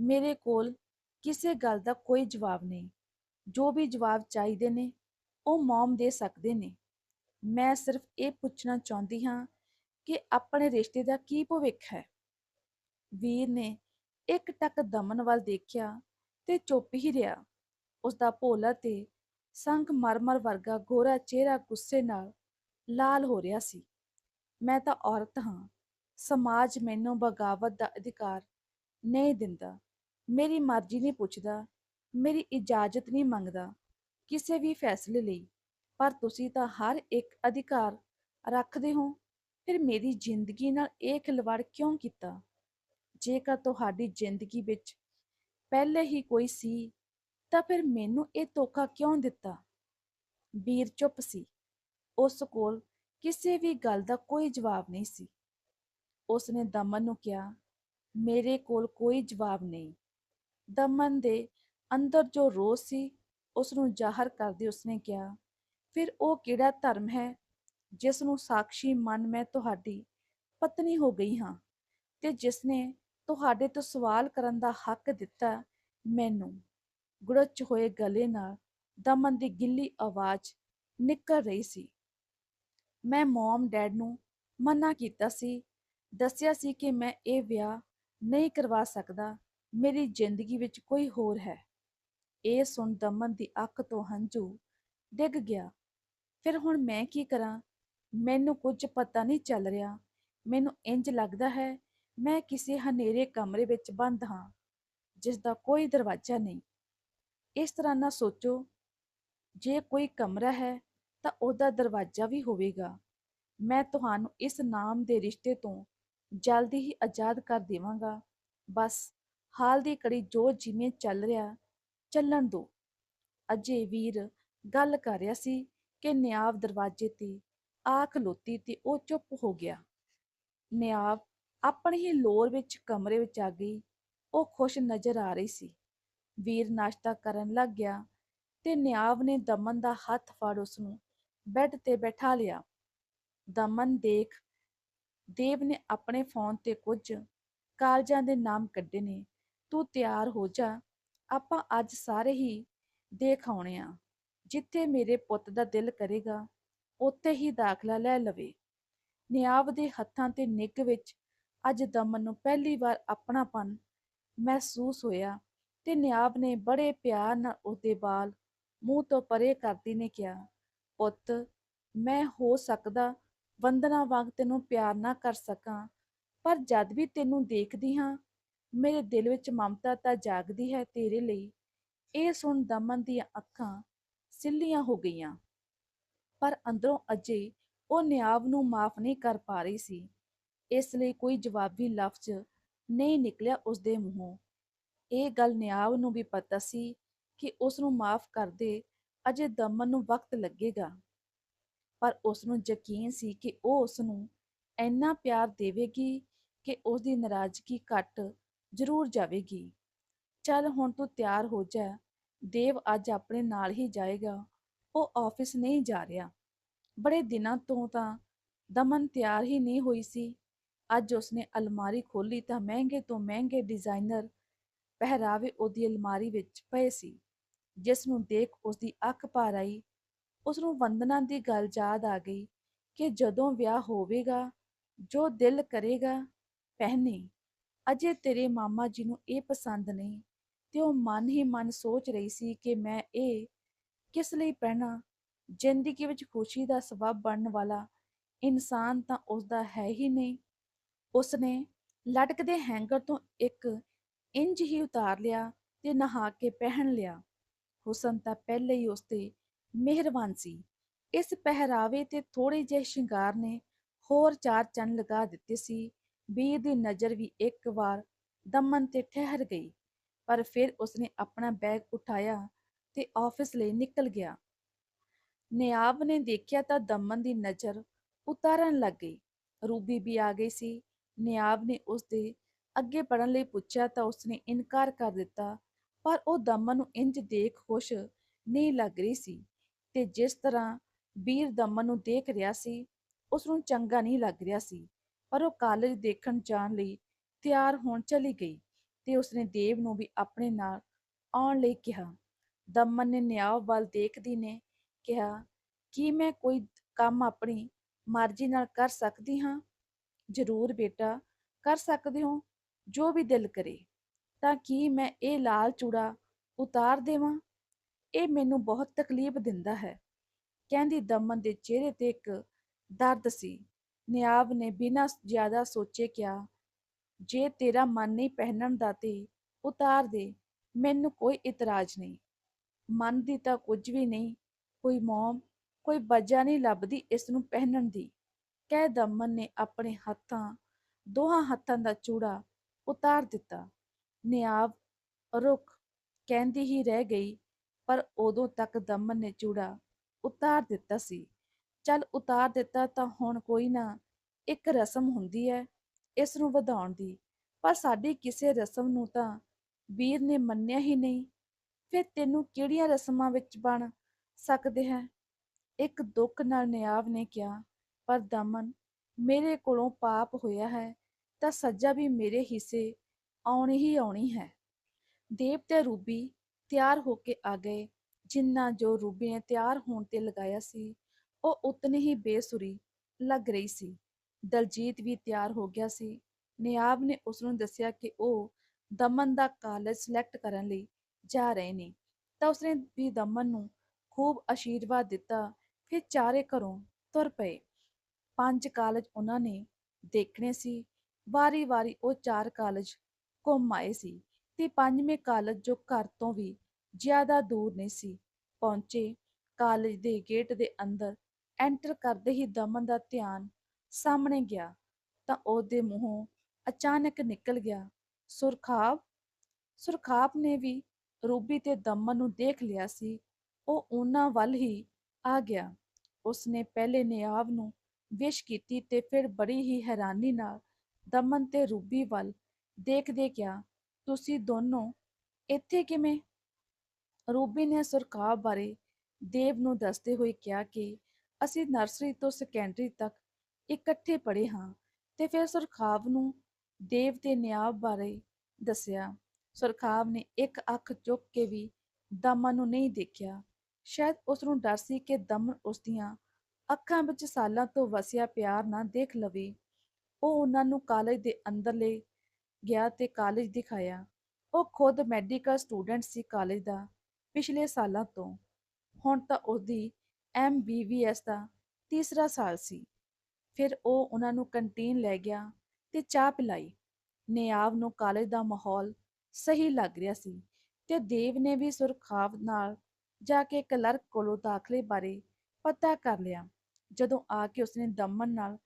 ਮੇਰੇ ਕੋਲ ਕਿਸੇ ਗੱਲ ਦਾ ਕੋਈ ਜਵਾਬ ਨਹੀਂ। ਜੋ ਵੀ ਜਵਾਬ ਚਾਹੀਦੇ ਨੇ, ਉਹ ਮੌਮ ਦੇ ਸਕਦੇ ਨੇ। ਮੈਂ ਸਿਰਫ ਇਹ ਪੁੱਛਣਾ ਚਾਹੁੰਦੀ ਹਾਂ ਕਿ ਆਪਣੇ ਰਿਸ਼ਤੇ ਦਾ ਕੀ ਭਵਿੱਖ ਹੈ? ਵੀਰ ਨੇ ਇੱਕ ਟੱਕ ਦਮਨ ਵੱਲ ਦੇਖਿਆ ਤੇ ਚੁੱਪ ਹੀ ਰਿਹਾ। ਉਸ ਦਾ ਭੋਲਾ ਤੇ ਸੰਗ ਮਰਮਰ ਵਰਗਾ ਗੋਰਾ ਚਿਹਰਾ ਗੁੱਸੇ ਨਾਲ ਲਾਲ ਹੋ ਰਿਹਾ ਸੀ। ਮੈਂ ਤਾਂ ਔਰਤ ਹਾਂ। ਸਮਾਜ ਮੈਨੂੰ ਬਗਾਵਤ ਦਾ ਅਧਿਕਾਰ ਨਹੀਂ ਦਿੰਦਾ। ਮੇਰੀ ਮਰਜ਼ੀ ਨਹੀਂ ਪੁੱਛਦਾ, ਮੇਰੀ ਇਜਾਜ਼ਤ ਨਹੀਂ ਮੰਗਦਾ ਕਿਸੇ ਵੀ ਫੈਸਲੇ ਲਈ। ਪਰ ਤੁਸੀਂ ਤਾਂ ਹਰ ਇੱਕ ਅਧਿਕਾਰ ਰੱਖਦੇ ਹੋ, ਫਿਰ ਮੇਰੀ ਜ਼ਿੰਦਗੀ ਨਾਲ ਇਹ ਖਿਲਵਾੜ ਕਿਉਂ ਕੀਤਾ? ਜੇਕਰ ਤੁਹਾਡੀ ਜ਼ਿੰਦਗੀ ਵਿੱਚ ਪਹਿਲੇ ਹੀ ਕੋਈ ਸੀ, ਤਾਂ ਫਿਰ ਮੈਨੂੰ ਇਹ ਧੋਖਾ ਕਿਉਂ ਦਿੱਤਾ? ਵੀਰ ਚੁੱਪ ਸੀ। ਉਸ ਕੋਲ ਕਿਸੇ ਵੀ ਗੱਲ ਦਾ ਕੋਈ ਜਵਾਬ ਨਹੀਂ ਸੀ। ਉਸ ਨੇ ਦਮਨ ਨੂੰ ਕਿਹਾ, ਮੇਰੇ ਕੋਲ ਕੋਈ ਜਵਾਬ ਨਹੀਂ। ਦਮਨ ਦੇ ਅੰਦਰ ਜੋ ਰੋਸ ਸੀ ਉਸ ਨੂੰ ਜ਼ਾਹਰ ਕਰਦੇ ਉਸਨੇ ਕਿਹਾ, ਫਿਰ ਉਹ ਕਿਹੜਾ ਧਰਮ ਹੈ ਜਿਸ ਨੂੰ ਸਾਖੀ ਮੰਨ ਮੈਂ ਤੁਹਾਡੀ ਪਤਨੀ ਹੋ ਗਈ ਹਾਂ ਤੇ ਜਿਸ ਨੇ ਤੁਹਾਡੇ ਤੋਂ ਸਵਾਲ ਕਰਨ ਦਾ ਹੱਕ ਦਿੱਤਾ ਮੈਨੂੰ? ਗੁੜਚ ਹੋਏ ਗਲੇ ਨਾਲ ਦਮਨ ਦੀ ਗਿੱਲੀ ਆਵਾਜ਼ ਨਿਕਲ ਰਹੀ ਸੀ। ਮੈਂ ਮਮ ਡੈਡ ਨੂੰ ਮਨਾ ਕੀਤਾ ਸੀ, ਦੱਸਿਆ ਸੀ ਕਿ ਮੈਂ ਇਹ ਵਿਆਹ ਨਹੀਂ ਕਰਵਾ ਸਕਦਾ ਮੇਰੀ ਜ਼ਿੰਦਗੀ ਵਿੱਚ ਕੋਈ ਹੋਰ ਹੈ। ਇਹ ਸੁਣ ਦਮਨ ਦੀ ਅੱਖ ਤੋਂ ਹੰਝੂ ਡਿੱਗ ਗਿਆ। ਫਿਰ ਹੁਣ ਮੈਂ ਕੀ ਕਰਾਂ? ਮੈਨੂੰ ਕੁਝ ਪਤਾ ਨਹੀਂ ਚੱਲ ਰਿਹਾ। ਮੈਨੂੰ ਇੰਜ ਲੱਗਦਾ ਹੈ, ਮੈਂ ਕਿਸੇ ਹਨੇਰੇ ਕਮਰੇ ਵਿੱਚ ਬੰਦ ਹਾਂ ਜਿਸ ਦਾ ਕੋਈ ਦਰਵਾਜ਼ਾ ਨਹੀਂ। ਇਸ ਤਰ੍ਹਾਂ ਨਾ ਸੋਚੋ, ਜੇ ਕੋਈ ਕਮਰਾ ਹੈ, ਤਾਂ ਉਹਦਾ ਦਰਵਾਜ਼ਾ ਵੀ ਹੋਵੇਗਾ। ਮੈਂ ਤੁਹਾਨੂੰ ਇਸ ਨਾਮ ਦੇ ਰਿਸ਼ਤੇ ਤੋਂ ਜਲਦੀ ਹੀ ਆਜ਼ਾਦ ਕਰ ਦੇਵਾਂਗਾ। ਬਸ ਹਾਲ ਦੀ ਕੜੀ ਜੋ ਜਿਵੇਂ ਚੱਲ ਰਿਹਾ, ਚੱਲਣ ਦੋ। ਅਜੇ ਵੀਰ ਗੱਲ ਕਰ ਰਿਹਾ ਸੀ ਕਿ ਨਿਆਵ ਦਰਵਾਜ਼ੇ ਤੇ ਆ ਖਲੋਤੀ ਤੇ ਉਹ ਚੁੱਪ ਹੋ ਗਿਆ। ਨਿਆਵ ਆਪਣੀ ਹੀ ਲੋਰ ਵਿੱਚ ਕਮਰੇ ਵਿੱਚ ਆ ਗਈ, ਉਹ ਖੁਸ਼ ਨਜ਼ਰ ਆ ਰਹੀ ਸੀ। ਵੀਰ ਨਾਸ਼ਤਾ ਕਰਨ ਲੱਗ ਗਿਆ ਤੇ ਨਿਆਵ ਨੇ ਦਮਨ ਦਾ ਹੱਥ ਫੜ ਉਸ ਨੂੰ ਬੈੱਡ ਤੇ ਬਿਠਾ ਲਿਆ। ਦਮਨ ਦੇਖ, ਦੇਵ ਨੇ ਆਪਣੇ ਫੋਨ ਤੇ ਕੁਝ ਕਾਲਜਾਂ ਦੇ ਨਾਮ ਕੱਢੇ ਨੇ। ਤੂੰ ਤਿਆਰ ਹੋ ਜਾ। ਆਪਾਂ ਅੱਜ ਸਾਰੇ ਹੀ ਦੇਖ ਆਉਣੇ ਆ। ਜਿੱਥੇ ਮੇਰੇ ਪੁੱਤ ਦਾ ਦਿਲ ਕਰੇਗਾ, ਉੱਥੇ ਹੀ ਦਾਖਲਾ ਲੈ ਲਵੇ। ਨਿਆਵ ਦੇ ਹੱਥਾਂ ਤੇ ਨਿੱਘ ਵਿੱਚ ਅੱਜ ਦਮਨ ਨੂੰ ਪਹਿਲੀ ਵਾਰ ਆਪਣਾਪਨ ਮਹਿਸੂਸ ਹੋਇਆ ਤੇ ਨਿਆਬ ਨੇ ਬੜੇ ਪਿਆਰ ਨਾਲ ਉਹਦੇ ਬਾਲ ਮੂੰਹ ਤੋਂ ਪਰੇ ਕਰਦੀ ਨੇ ਕਿਹਾ, ਪੁੱਤ, ਮੈਂ ਹੋ ਸਕਦਾ ਵੰਦਨਾ ਵਾਂਗ ਤੈਨੂੰ ਪਿਆਰ ਨਾ ਕਰ ਸਕਾਂ, ਪਰ ਜਦ ਵੀ ਤੈਨੂੰ ਦੇਖਦੀ ਹਾਂ ਮੇਰੇ ਦਿਲ ਵਿੱਚ ਮਮਤਾ ਤਾਂ ਜਾਗਦੀ ਹੈ ਤੇਰੇ ਲਈ। ਇਹ ਸੁਣ ਦਮਨ ਦੀਆਂ ਅੱਖਾਂ ਸਿੱਲੀਆਂ ਹੋ ਗਈਆਂ। ਪਰ ਅੰਦਰੋਂ ਅਜੇ ਉਹ ਨਿਆਬ ਨੂੰ ਮਾਫ ਨਹੀਂ ਕਰ ਪਾ ਰਹੀ ਸੀ। ਇਸ ਲਈ ਕੋਈ ਜਵਾਬੀ ਲਫ਼ਜ਼ ਨਹੀਂ ਨਿਕਲਿਆ ਉਸਦੇ ਮੂੰਹੋਂ। ਇਹ ਗੱਲ ਨਿਆਬ ਨੂੰ ਵੀ ਪਤਾ ਸੀ ਕਿ ਉਸ ਨੂੰ ਮਾਫ ਕਰਦੇ ਅਜੇ ਦਮਨ ਨੂੰ ਵਕਤ ਲੱਗੇਗਾ। ਪਰ ਉਸ ਨੂੰ ਯਕੀਨ ਸੀ ਕਿ ਉਹ ਉਸ ਨੂੰ ਇੰਨਾ ਪਿਆਰ ਦੇਵੇਗੀ ਕਿ ਉਸ ਦੀ ਨਾਰਾਜ਼ਗੀ ਘਟ ਜ਼ਰੂਰ ਜਾਵੇਗੀ। ਚੱਲ ਹੁਣ ਤੂੰ ਤਿਆਰ ਹੋ ਜਾ। ਦੇਵ ਅੱਜ ਆਪਣੇ ਨਾਲ ਹੀ ਜਾਏਗਾ। ਉਹ ਆਫਿਸ ਨਹੀਂ ਜਾ ਰਿਹਾ। ਬੜੇ ਦਿਨਾਂ ਤੋਂ ਤਾਂ ਦਮਨ ਤਿਆਰ ਹੀ ਨਹੀਂ ਹੋਈ ਸੀ। ਅੱਜ ਉਸਨੇ ਅਲਮਾਰੀ ਖੋਲੀ ਤਾਂ ਮਹਿੰਗੇ ਤੋਂ ਮਹਿੰਗੇ ਡਿਜ਼ਾਈਨਰ ਪਹਿਰਾਵੇ ਉਹਦੀ ਅਲਮਾਰੀ ਵਿੱਚ ਪਏ ਸੀ। ਜਿਸ ਨੂੰ ਦੇਖ ਉਸਦੀ ਅੱਖ ਭਰ ਆਈ। ਉਸ ਨੂੰ ਵੰਦਨਾ ਦੀ ਗੱਲ ਯਾਦ ਆ ਗਈ ਕਿ ਜਦੋਂ ਵਿਆਹ ਹੋਵੇਗਾ, ਜੋ ਦਿਲ ਕਰੇਗਾ, ਪਹਿਨੇ। ਅਜੇ ਤੇਰੇ ਮਾਮਾ ਜੀ ਨੂੰ ਇਹ ਪਸੰਦ ਨਹੀਂ। ਤੇ ਉਹ ਮਨ ਹੀ ਮਨ ਸੋਚ ਰਹੀ ਸੀ ਕਿ ਮੈਂ ਇਹ ਕਿਸ ਲਈ ਪਹਿਨਾ? ਜ਼ਿੰਦਗੀ ਵਿੱਚ ਖੁਸ਼ੀ ਦਾ ਸਬਬ ਬਣਨ ਵਾਲਾ ਇਨਸਾਨ ਤਾਂ ਉਸਦਾ ਹੈ ਹੀ ਨਹੀਂ। ਉਸਨੇ ਲਟਕਦੇ ਹੈਂਗਰ ਤੋਂ ਇੱਕ ਇੰਜ ਹੀ ਉਤਾਰ ਲਿਆ ਤੇ ਨਹਾ ਕੇ ਪਹਿਨ ਲਿਆ। ਹੁਸਨ ਤਾਂ ਪਹਿਲੇ ਹੀ ਉਸ ਤੇ ਮਿਹਰਬਾਨ ਸੀ। ਇਸ ਪਹਿਰਾਵੇ ਤੇ ਥੋੜੇ ਜਿਹੇ ਸ਼ਿੰਗਾਰ ਨੇ ਹੋਰ ਚਾਰ ਚੰਨ ਲਗਾ ਦਿੱਤੇ ਸੀ। ਵੀਰ ਦੀ ਨਜ਼ਰ ਵੀ ਇੱਕ ਵਾਰ ਦਮਨ ਤੇ ਠਹਿਰ ਗਈ, ਪਰ ਫਿਰ ਉਸਨੇ ਆਪਣਾ ਬੈਗ ਉਠਾਇਆ ਤੇ ਆਫਿਸ ਲਈ ਨਿਕਲ ਗਿਆ। ਨਿਆਬ ਨੇ ਦੇਖਿਆ ਤਾਂ ਦਮਨ ਦੀ ਨਜ਼ਰ ਉਤਾਰਨ ਲੱਗ ਗਈ। ਰੂਬੀ ਵੀ ਆ ਗਈ ਸੀ। ਨਿਆਬ ਨੇ ਉਸ ਦੇ ਅੱਗੇ ਪੜਨ ਲਈ ਪੁੱਛਿਆ ਤਾਂ ਉਸਨੇ ਇਨਕਾਰ ਕਰ ਦਿੱਤਾ, ਪਰ ਉਹ ਦਮਨ ਨੂੰ ਇੰਜ ਦੇਖ ਖੁਸ਼ ਨਹੀਂ ਲੱਗ ਰਹੀ ਸੀ ਤੇ ਜਿਸ ਤਰ੍ਹਾਂ ਵੀਰ ਦਮਨ ਨੂੰ ਦੇਖ ਰਿਹਾ ਸੀ ਉਸ ਨੂੰ ਚੰਗਾ ਨਹੀਂ ਲੱਗ ਰਿਹਾ ਸੀ। ਪਰ ਉਹ ਕਾਲਜ ਦੇਖਣ ਜਾਣ ਲਈ ਤਿਆਰ ਹੋਣ ਚਲੀ ਗਈ ਤੇ ਉਸਨੇ ਦੇਵ ਨੂੰ ਵੀ ਆਪਣੇ ਨਾਲ ਆਉਣ ਲਈ ਕਿਹਾ। ਦਮਨ ਨੇ ਨਿਆਵ ਵੱਲ ਦੇਖਦੀ ਨੇ ਕਿਹਾ, ਕੀ ਮੈਂ ਕੋਈ ਕੰਮ ਆਪਣੀ ਮਰਜ਼ੀ ਨਾਲ ਕਰ ਸਕਦੀ ਹਾਂ? ਜ਼ਰੂਰ ਬੇਟਾ, ਕਰ ਸਕਦੇ ਹੋ, ਜੋ ਵੀ ਦਿਲ ਕਰੇ। ਤਾਂ ਕੀ ਮੈਂ ਇਹ ਲਾਲ ਚੂੜਾ ਉਤਾਰ ਦੇਵਾਂ? ਇਹ ਮੈਨੂੰ ਬਹੁਤ ਤਕਲੀਫ ਦਿੰਦਾ ਹੈ। ਕਹਿੰਦੀ ਦਮਨ ਦੇ ਚਿਹਰੇ ਤੇ ਇੱਕ ਦਰਦ ਸੀ। ਨਿਆਬ ਨੇ ਬਿਨਾਂ ਜ਼ਿਆਦਾ ਸੋਚੇ ਕਿਹਾ, ਜੇ ਤੇਰਾ ਮਨ ਨਹੀਂ ਪਹਿਨਣ ਦਾ ਤੇ ਉਤਾਰ ਦੇ, ਮੈਨੂੰ ਕੋਈ ਇਤਰਾਜ਼ ਨਹੀਂ। ਮਨ ਦੀ ਤਾਂ ਕੁਝ ਵੀ ਨਹੀਂ, ਕੋਈ ਮੋਮ, ਕੋਈ ਵਜ੍ਹਾ ਨਹੀਂ ਲੱਭਦੀ ਇਸ ਨੂੰ ਪਹਿਨਣ ਦੀ। ਕਹਿ ਦਮਨ ਨੇ ਆਪਣੇ ਹੱਥਾਂ, ਦੋਹਾਂ ਹੱਥਾਂ ਦਾ ਚੂੜਾ ਉਤਾਰ ਦਿੱਤਾ। ਨਿਆਬ ਰੁਕ ਕਹਿੰਦੀ ਹੀ ਰਹਿ ਗਈ, ਪਰ ਉਦੋਂ ਤੱਕ ਦਮਨ ਨੇ ਚੂੜਾ ਉਤਾਰ ਦਿੱਤਾ ਸੀ। ਚੱਲ ਉਤਾਰ ਦਿੱਤਾ ਤਾਂ ਹੁਣ ਕੋਈ ਨਾ, ਇੱਕ ਰਸਮ ਹੁੰਦੀ ਹੈ ਇਸ ਨੂੰ ਵਧਾਉਣ ਦੀ, ਪਰ ਸਾਡੀ ਕਿਸੇ ਰਸਮ ਨੂੰ ਤਾਂ ਵੀਰ ਨੇ ਮੰਨਿਆ ਹੀ ਨਹੀਂ। ਫਿਰ ਤੈਨੂੰ ਕਿਹੜੀਆਂ ਰਸਮਾਂ ਵਿੱਚ ਬਣ ਸਕਦੇ ਹੈ? ਇੱਕ ਦੁੱਖ ਨਾਲ ਨਿਆਵ ਨੇ ਕਿਹਾ, ਪਰ ਦਮਨ, ਮੇਰੇ ਕੋਲੋਂ ਪਾਪ ਹੋਇਆ ਹੈ ਤਾਂ ਸੱਜਾ ਵੀ ਮੇਰੇ ਹਿੱਸੇ ਆਉਣੀ ਹੀ ਆਉਣੀ ਹੈ। ਦੇਵ ਤੇ ਰੂਬੀ ਤਿਆਰ ਹੋ ਕੇ ਆ ਗਏ, ਜਿੰਨਾ ਜੋ ਰੂਬੀ ਨੇ ਤਿਆਰ ਹੋਣ ਤੇ ਲਗਾਇਆ ਸੀ ਉਹ ਉਤਨੀ ਹੀ ਬੇਸੁਰੀ ਲੱਗ ਰਹੀ ਸੀ। ਦਲਜੀਤ ਵੀ ਤਿਆਰ ਹੋ ਗਿਆ ਸੀ। ਨਿਆਬ ਨੇ ਉਸ ਨੂੰ ਦੱਸਿਆ ਕਿ ਉਹ ਦਮਨ ਦਾ ਕਾਲਜ ਸਿਲੈਕਟ ਕਰਨ ਲਈ ਜਾ ਰਹੇ ਨੇ। ਤਾਂ ਉਸਨੇ ਵੀ ਦਮਨ ਨੂੰ ਖੂਬ ਆਸ਼ੀਰਵਾਦ ਦਿੱਤਾ, ਫਿਰ ਚਾਰੇ ਘਰੋਂ ਤੁਰ ਪਏ। ਪੰਜ ਕਾਲਜ ਉਹਨਾਂ ਨੇ ਦੇਖਣੇ ਸੀ। ਵਾਰੀ-ਵਾਰੀ ਉਹ ਚਾਰ ਕਾਲਜ ਘੁੰਮ ਆਏ ਸੀ ਤੇ ਪੰਜਵੇਂ ਕਾਲਜ ਜੋ ਘਰ ਤੋਂ ਵੀ ਜ਼ਿਆਦਾ ਦੂਰ ਨਹੀਂ ਸੀ, ਪਹੁੰਚੇ। ਕਾਲਜ ਦੇ ਗੇਟ ਦੇ ਅੰਦਰ ਐਂਟਰ ਕਰਦੇ ਹੀ ਦਮਨ ਦਾ ਧਿਆਨ ਸਾਹਮਣੇ ਗਿਆ ਤਾਂ ਉਹਦੇ ਮੂੰਹੋਂ ਅਚਾਨਕ ਨਿਕਲ ਗਿਆ। ਸੁਰਖਾਬ ਸੁਰਖਾਬ ਨੇ ਵੀ ਰੂਬੀ ਤੇ ਦਮਨ ਨੂੰ ਦੇਖ ਲਿਆ ਸੀ, ਉਹ ਉਹਨਾਂ ਵੱਲ ਹੀ ਆ ਗਿਆ। ਉਸਨੇ ਪਹਿਲੇ ਨਿਆਵ ਨੂੰ ਵਿਸ਼ ਕੀਤੀ ਤੇ ਫਿਰ ਬੜੀ ਹੀ ਹੈਰਾਨੀ ਨਾਲ ਦਮਨ ਤੇ ਰੂਬੀ ਵੱਲ ਦੇਖਦੇ ਕਿਹਾ, ਤੁਸੀਂ ਦੋਨੋਂ ਇੱਥੇ ਕਿਵੇਂ? ਰੂਬੀ ਨੇ ਸੁਰਖਾਬ ਬਾਰੇ ਦੇਵ ਨੂੰ ਦੱਸਦੇ ਹੋਏ ਕਿਹਾ ਕਿ ਅਸੀਂ ਨਰਸਰੀ ਤੋਂ ਸੈਕੰਡਰੀ ਤੱਕ ਇਕੱਠੇ ਪੜ੍ਹੇ ਹਾਂ ਤੇ ਫਿਰ ਸੁਰਖਾਵ ਨੂੰ ਦੇਵ ਤੇ ਨਿਆਬ ਬਾਰੇ ਦੱਸਿਆ। ਸੁਰਖਾਵ ਨੇ ਇੱਕ ਅੱਖ ਚੁੱਕ ਕੇ ਵੀ ਦਮਨ ਨੂੰ ਨਹੀਂ ਦੇਖਿਆ। ਸ਼ਾਇਦ ਉਸ ਨੂੰ ਡਰ ਸੀ ਕਿ ਦਮਨ ਉਸ ਦੀਆਂ ਅੱਖਾਂ ਵਿੱਚ ਸਾਲਾਂ ਤੋਂ ਵਸਿਆ ਪਿਆਰ ਨਾ ਦੇਖ ਲਵੇ। ਉਹ ਉਹਨਾਂ ਨੂੰ ਕਾਲਜ ਦੇ ਅੰਦਰ ਲੈ ਗਿਆ ਤੇ ਕਾਲਜ ਦਿਖਾਇਆ। ਉਹ ਖੁਦ ਮੈਡੀਕਲ ਸਟੂਡੈਂਟ ਸੀ ਕਾਲਜ ਦਾ ਪਿਛਲੇ ਸਾਲਾਂ ਤੋਂ। ਹੁਣ ਤਾਂ ਉਹਦੀ ਐਮਬੀਬੀਐਸ ਦਾ ਤੀਸਰਾ ਸਾਲ ਸੀ। ਫਿਰ ਉਹ ਉਹਨਾਂ ਨੂੰ ਕੰਟੀਨ ਲੈ ਗਿਆ ਤੇ ਚਾਹ ਪਿਲਾਈ। ਨਿਆਵ ਨੂੰ ਕਾਲਜ ਦਾ ਮਾਹੌਲ ਸਹੀ ਲੱਗ ਰਿਹਾ ਸੀ ਤੇ ਦੇਵ ਨੇ ਵੀ ਸੁਰਖਾਵ ਨਾਲ ਜਾ ਕੇ ਕਲਰਕ ਕੋਲੋਂ ਦਾਖਲੇ ਬਾਰੇ ਪਤਾ ਕਰ ਲਿਆ। ਜਦੋਂ ਆ ਕੇ ਉਸਨੇ ਦਮਨ ਨਾਲ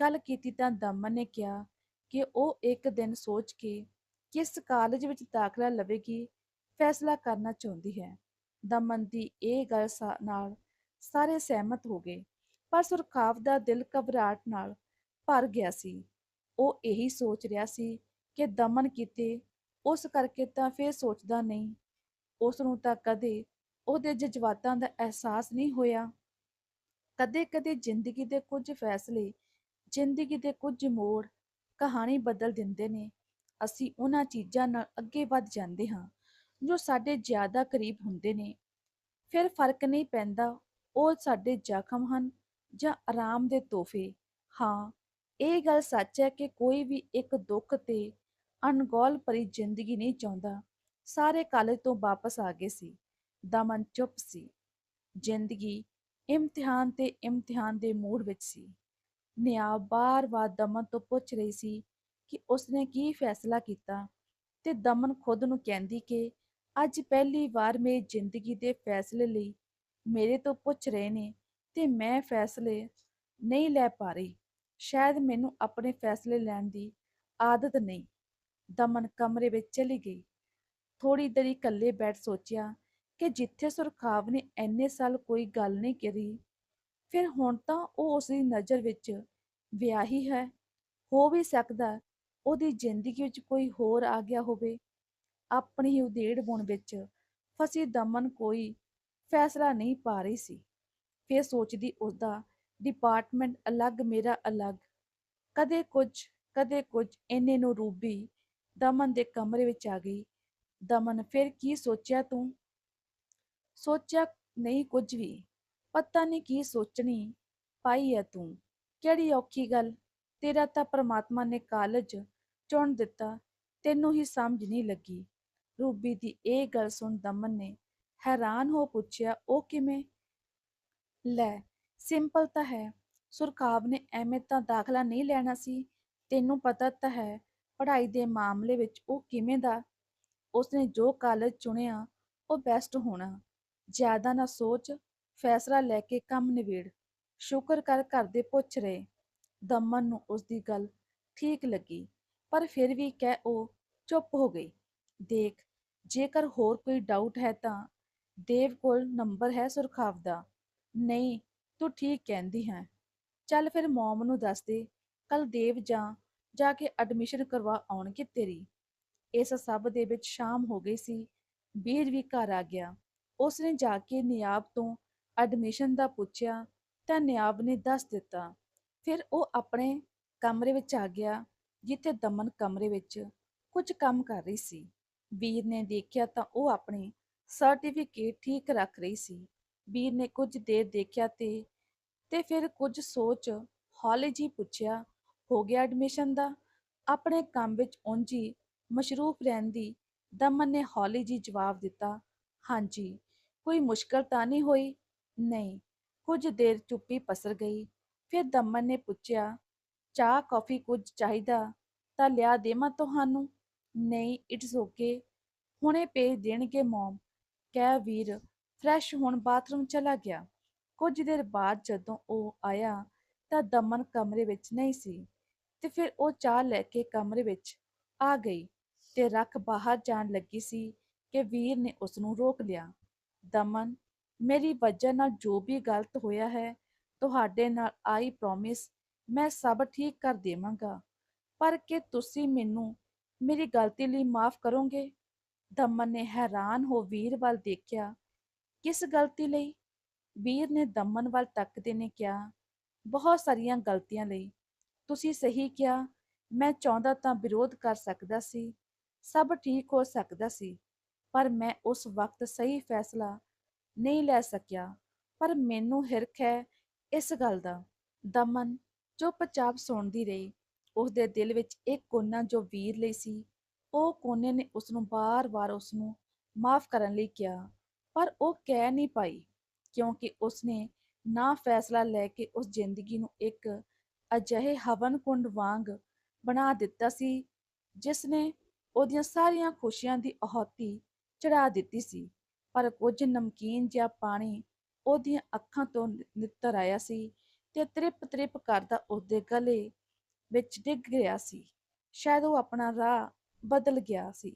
ਗੱਲ ਕੀਤੀ ਤਾਂ ਦਮਨ ਨੇ ਕਿਹਾ ਕਿ ਉਹ ਇੱਕ ਦਿਨ ਸੋਚ ਕੇ ਕਿਸ ਕਾਲਜ ਵਿੱਚ ਦਾਖਲਾ ਲਵੇਗੀ, ਫੈਸਲਾ ਕਰਨਾ ਚਾਹੁੰਦੀ ਹੈ। ਦਮਨ ਦੀ ਇਹ ਗੱਲ ਸਾ- ਨਾਲ ਸਾਰੇ ਸਹਿਮਤ ਹੋ ਗਏ, ਪਰ ਸੁਰਖਾਵ ਦਾ ਦਿਲ ਘਬਰਾਹਟ ਨਾਲ ਭਰ ਗਿਆ ਸੀ। ਉਹ ਇਹੀ ਸੋਚ ਰਿਹਾ ਸੀ ਕਿ ਦਮਨ ਕੀਤੇ ਉਸ ਕਰਕੇ ਤਾਂ ਫੇਰ ਸੋਚਦਾ ਨਹੀਂ, ਉਸ ਨੂੰ ਤਾਂ ਕਦੇ ਉਹਦੇ ਜਜ਼ਬਾਤਾਂ ਦਾ ਅਹਿਸਾਸ ਨਹੀਂ ਹੋਇਆ। ਕਦੇ-ਕਦੇ ਜ਼ਿੰਦਗੀ ਦੇ ਕੁਝ ਫੈਸਲੇ, ਜ਼ਿੰਦਗੀ ਦੇ ਕੁਝ ਮੋੜ, ਕਹਾਣੀ ਬਦਲ ਦਿੰਦੇ ਨੇ। ਅਸੀਂ ਉਹਨਾਂ ਚੀਜ਼ਾਂ ਨਾਲ ਅੱਗੇ ਵੱਧ ਜਾਂਦੇ ਹਾਂ, ਜੋ ਸਾਡੇ ਜ਼ਿਆਦਾ ਕਰੀਬ ਹੁੰਦੇ ਨੇ। ਫਿਰ ਫ਼ਰਕ ਨਹੀਂ ਪੈਂਦਾ ਉਹ ਸਾਡੇ ਜ਼ਖਮ ਹਨ ਜਾਂ ਆਰਾਮ ਦੇ ਤੋਹਫੇ। ਹਾਂ, ਇਹ ਗੱਲ ਸੱਚ ਹੈ ਕਿ ਕੋਈ ਵੀ ਇੱਕ ਦੁੱਖ ਤੇ ਅਣਗੌਲ ਭਰੀ ਜ਼ਿੰਦਗੀ ਨਹੀਂ ਚਾਹੁੰਦਾ ਸਾਰੇ ਕਾਲਜ ਤੋਂ ਵਾਪਸ ਆ ਗਏ ਸੀ। ਦਮਨ ਚੁੱਪ ਸੀ। ਜ਼ਿੰਦਗੀ ਇਮਤਿਹਾਨ ਤੇ ਇਮਤਿਹਾਨ ਦੇ ਮੂਡ ਵਿੱਚ ਸੀ। ਨਿਆ ਬਾਰ-ਬਾਰ ਦਮਨ ਤੋਂ ਪੁੱਛ ਰਹੀ ਸੀ ਕਿ ਉਸਨੇ ਕੀ ਫੈਸਲਾ ਕੀਤਾ ਤੇ ਦਮਨ ਖੁਦ ਨੂੰ ਕਹਿੰਦੀ ਕਿ ਅੱਜ ਪਹਿਲੀ ਵਾਰ ਮੇਰੀ ਜ਼ਿੰਦਗੀ ਦੇ ਫੈਸਲੇ ਲਈ ਮੇਰੇ ਤੋਂ ਪੁੱਛ ਰਹੇ ਨੇ ਤੇ ਮੈਂ ਫੈਸਲੇ ਨਹੀਂ ਲੈ ਪਾ ਰਹੀ। ਸ਼ਾਇਦ ਮੈਨੂੰ ਆਪਣੇ ਫੈਸਲੇ ਲੈਣ ਦੀ ਆਦਤ ਨਹੀਂ। ਦਮਨ ਕਮਰੇ ਵਿੱਚ ਚਲੀ ਗਈ। ਥੋੜੀ ਦੇਰ ਇਕੱਲੇ ਬੈਠ ਸੋਚਿਆ ਕਿ ਜਿੱਥੇ ਸੁਰਖਾਵ ਨੇ ਐਨੇ ਸਾਲ ਕੋਈ ਗੱਲ ਨਹੀਂ ਕਰੀ, ਫਿਰ ਹੁਣ ਤਾਂ ਉਹ ਉਸ ਦੀ ਨਜ਼ਰ ਵਿੱਚ ਵਿਆਹੀ ਹੈ। ਹੋ ਵੀ ਸਕਦਾ ਉਹਦੀ ਜ਼ਿੰਦਗੀ ਵਿੱਚ ਕੋਈ ਹੋਰ ਆ ਗਿਆ ਹੋਵੇ। ਆਪਣੀ ਹੀ ਉਦੇੜ ਬੁਣ ਵਿੱਚ ਫਸੀ ਦਮਨ ਕੋਈ ਫੈਸਲਾ ਨਹੀਂ ਪਾ ਰਹੀ ਸੀ। ਫਿਰ ਸੋਚਦੀ ਉਸਦਾ ਡਿਪਾਰਟਮੈਂਟ ਅਲੱਗ, ਮੇਰਾ ਅਲੱਗ। ਕਦੇ ਕੁਝ ਕਦੇ ਕੁਝ ਇੰਨੇ ਨੂੰ ਰੂਬੀ ਦਮਨ ਦੇ ਕਮਰੇ ਵਿੱਚ ਆ ਗਈ। ਦਮਨ, ਫਿਰ ਕੀ ਸੋਚਿਆ ਤੂੰ? ਸੋਚਿਆ ਨਹੀਂ ਕੁਝ ਵੀ। ਪਤਾ ਨਹੀਂ ਕੀ ਸੋਚਣੀ ਪਾਈ ਹੈ ਤੂੰ। ਕਿਹੜੀ ਔਖੀ ਗੱਲ? ਤੇਰਾ ਤਾਂ ਪ੍ਰਮਾਤਮਾ ਨੇ ਕਾਲਜ ਚੁਣ ਦਿੱਤਾ। ਤੈਨੂੰ ਹੀ ਸਮਝ ਨਹੀਂ ਲੱਗੀ। ਰੂਬੀ ਦੀ ਇਹ ਗੱਲ ਸੁਣ ਦਮਨ ਨੇ ਹੈਰਾਨ ਹੋ ਪੁੱਛਿਆ, ਉਹ ਕਿਵੇਂ? ਲੈ, ਸਿੰਪਲ ਤਾਂ ਹੈ। ਸੁਰਖਾਬ ਨੇ ਐਵੇਂ ਤਾਂ ਦਾਖਲਾ ਨਹੀਂ ਲੈਣਾ ਸੀ। ਤੈਨੂੰ ਪਤਾ ਤਾਂ ਹੈ, ਪੜ੍ਹਾਈ ਦੇ ਮਾਮਲੇ ਵਿੱਚ ਉਹ ਕਿਵੇਂ ਦਾ। ਉਸਨੇ ਜੋ ਕਾਲਜ ਚੁਣਿਆ, ਉਹ ਬੈਸਟ ਹੋਣਾ। ਜ਼ਿਆਦਾ ਨਾ ਸੋਚ, ਫੈਸਲਾ ਲੈ ਕੇ ਕੰਮ ਨਿਬੇੜ। ਸ਼ੁਕਰ ਕਰ ਘਰ ਦੇ ਪੁੱਛ ਰਹੇ। ਦਮਨ ਨੂੰ ਉਸ ਦੀ ਗੱਲ ਠੀਕ ਲੱਗੀ, ਪਰ ਫਿਰ ਵੀ ਕਹਿ ਉਹ ਚੁੱਪ ਹੋ ਗਈ। ਦੇਖ, ਜੇਕਰ ਹੋਰ ਕੋਈ ਡਾਊਟ ਹੈ ਤਾਂ ਦੇਵ ਕੋਲ ਨੰਬਰ ਹੈ ਸੁਰਖਾਵ ਦਾ। ਨਹੀਂ, ਤੂੰ ਠੀਕ ਕਹਿੰਦੀ ਹੈ। ਚੱਲ ਫਿਰ ਮੌਮ ਨੂੰ ਦੱਸ ਦੇ ਕੱਲ ਦੇਵ ਜਾਂ, ਜਾ ਕੇ ਐਡਮਿਸ਼ਨ ਕਰਵਾ ਆਉਣਗੇ ਤੇਰੀ। ਇਸ ਸਭ ਦੇ ਵਿੱਚ ਸ਼ਾਮ ਹੋ ਗਈ ਸੀ। ਵੀਰ ਵੀ ਘਰ ਆ ਗਿਆ। ਉਸਨੇ ਜਾ ਕੇ ਨਿਆਬ ਤੋਂ ਐਡਮਿਸ਼ਨ ਦਾ ਪੁੱਛਿਆ ਤਾਂ ਨਿਆਬ ਨੇ ਦੱਸ ਦਿੱਤਾ। ਫਿਰ ਉਹ ਆਪਣੇ ਕਮਰੇ ਵਿੱਚ ਆ ਗਿਆ, ਜਿੱਥੇ ਦਮਨ ਕਮਰੇ ਵਿੱਚ ਕੁਝ ਕੰਮ ਕਰ ਰਹੀ ਸੀ। ਵੀਰ ਨੇ ਦੇਖਿਆ ਤਾਂ ਉਹ ਆਪਣੇ ਸਰਟੀਫਿਕੇਟ ਠੀਕ ਰੱਖ ਰਹੀ ਸੀ। ਵੀਰ ਨੇ ਕੁਝ ਦੇਰ ਦੇਖਿਆ ਤੇ ਤੇ ਫਿਰ ਕੁਝ ਸੋਚ ਹੌਲੀ ਜੀ ਪੁੱਛਿਆ, ਹੋ ਗਿਆ ਐਡਮਿਸ਼ਨ ਦਾ? ਆਪਣੇ ਕੰਮ ਵਿੱਚ ਉਂਝੀ ਮਸ਼ਰੂਫ ਰਹਿੰਦੀ ਦਮਨ ਨੇ ਹੌਲੀ ਜੀ ਜਵਾਬ ਦਿੱਤਾ, ਹਾਂਜੀ, ਕੋਈ ਮੁਸ਼ਕਲ ਤਾਂ ਨਹੀਂ ਹੋਈ? ਨਹੀਂ। ਕੁਝ ਦੇਰ ਚੁੱਪੀ ਪਸਰ ਗਈ। ਫਿਰ ਦਮਨ ਨੇ ਪੁੱਛਿਆ, ਚਾਹ, ਕੌਫੀ ਕੁਝ ਚਾਹੀਦਾ ਤਾਂ ਲਿਆ ਦੇਵਾਂ ਤੁਹਾਨੂੰ? ਨਹੀਂ ਇਟਸ ਓਕੇ ਹੁਣੇ ਭੇਜ ਦੇਣਗੇ ਮੋਮ ਕਹਿ ਵੀਰ, ਫਰੈਸ਼ ਹੋਣ ਬਾਥਰੂਮ ਚਲਾ ਗਿਆ। ਕੁਝ ਦੇਰ ਬਾਅਦ ਜਦੋਂ ਉਹ ਆਇਆ ਤਾਂ ਦਮਨ ਕਮਰੇ ਵਿੱਚ ਨਹੀਂ ਸੀ ਤੇ ਫਿਰ ਉਹ ਚਾਹ ਲੈ ਕੇ ਕਮਰੇ ਵਿੱਚ ਆ ਗਈ ਤੇ ਰੱਖ ਬਾਹਰ ਜਾਣ ਲੱਗੀ ਸੀ ਕਿ ਵੀਰ ਨੇ ਉਸ ਨੂੰ ਰੋਕ ਲਿਆ। ਦਮਨ, ਮੇਰੀ ਵਜ੍ਹਾ ਨਾਲ ਜੋ ਵੀ ਗਲਤ ਹੋਇਆ ਹੈ, ਤੁਹਾਡੇ ਨਾਲ ਆਈ ਪ੍ਰੋਮਿਸ ਮੈਂ ਸਭ ਠੀਕ ਕਰ ਦੇਵਾਂਗਾ। ਪਰ ਕਿ ਤੁਸੀਂ ਮੈਨੂੰ ਮੇਰੀ ਗਲਤੀ ਲਈ ਮਾਫ ਕਰੋਗੇ? ਦਮਨ ਨੇ ਹੈਰਾਨ ਹੋ ਵੀਰ ਵੱਲ ਦੇਖਿਆ, ਕਿਸ ਗਲਤੀ ਲਈ? ਵੀਰ ਨੇ ਦਮਨ ਵੱਲ ਤੱਕਦੇ ਨੇ ਕਿਹਾ, ਬਹੁਤ ਸਾਰੀਆਂ ਗਲਤੀਆਂ ਲਈ। ਤੁਸੀਂ ਸਹੀ ਕਿਹਾ, ਮੈਂ ਚਾਹੁੰਦਾ ਤਾਂ ਵਿਰੋਧ ਕਰ ਸਕਦਾ ਸੀ, ਸਭ ਠੀਕ ਹੋ ਸਕਦਾ ਸੀ, ਪਰ ਮੈਂ ਉਸ ਵਕਤ ਸਹੀ ਫੈਸਲਾ ਨਹੀਂ ਲੈ ਸਕਿਆ। ਪਰ ਮੈਨੂੰ ਹਿਰਖ ਹੈ ਇਸ ਗੱਲ ਦਾ। ਦਮਨ ਚੁੱਪਚਾਪ ਸੁਣਦੀ ਰਹੀ। ਉਸ ਦੇ ਦਿਲ ਵਿੱਚ ਇੱਕ ਕੋਨਾ ਜੋ ਵੀਰ ਲਈ ਸੀ ਉਹ ਕੋਨੇ ਨੇ ਉਸ ਨੂੰ ਬਾਰ-ਬਾਰ ਉਸ ਨੂੰ ਮਾਫ ਕਰਨ ਲਈ ਕਿਹਾ, ਪਰ ਉਹ ਕਹਿ ਨਹੀਂ ਪਾਈ, ਕਿਉਂਕਿ ਉਸਨੇ ਨਾ ਫੈਸਲਾ ਲੈ ਕੇ ਉਸ ਜ਼ਿੰਦਗੀ ਨੂੰ ਇੱਕ ਅਜਿਹੇ ਹਵਨ ਕੁੰਡ ਵਾਂਗ ਬਣਾ ਦਿੱਤਾ ਸੀ ਜਿਸ ਨੇ ਉਹਦੀਆਂ ਸਾਰੀਆਂ ਖੁਸ਼ੀਆਂ ਦੀ ਅਹੌਤੀ ਚੜਾ ਦਿੱਤੀ ਸੀ, ਪਰ ਕੁਝ ਨਮਕੀਨ ਜਿਹਾ ਪਾਣੀ ਉਹਦੀਆਂ ਅੱਖਾਂ ਤੋਂ ਨਿੱਤਰ ਆਇਆ ਸੀ ਤੇ ਤ੍ਰਿਪ ਤ੍ਰਿਪ ਕਰਦਾ ਉਹਦੇ ਗਲੇ ਵਿੱਚ ਡਿੱਗ ਗਿਆ ਸੀ। ਸ਼ਾਇਦ ਉਹ ਆਪਣਾ ਰਾਹ ਬਦਲ ਗਿਆ ਸੀ।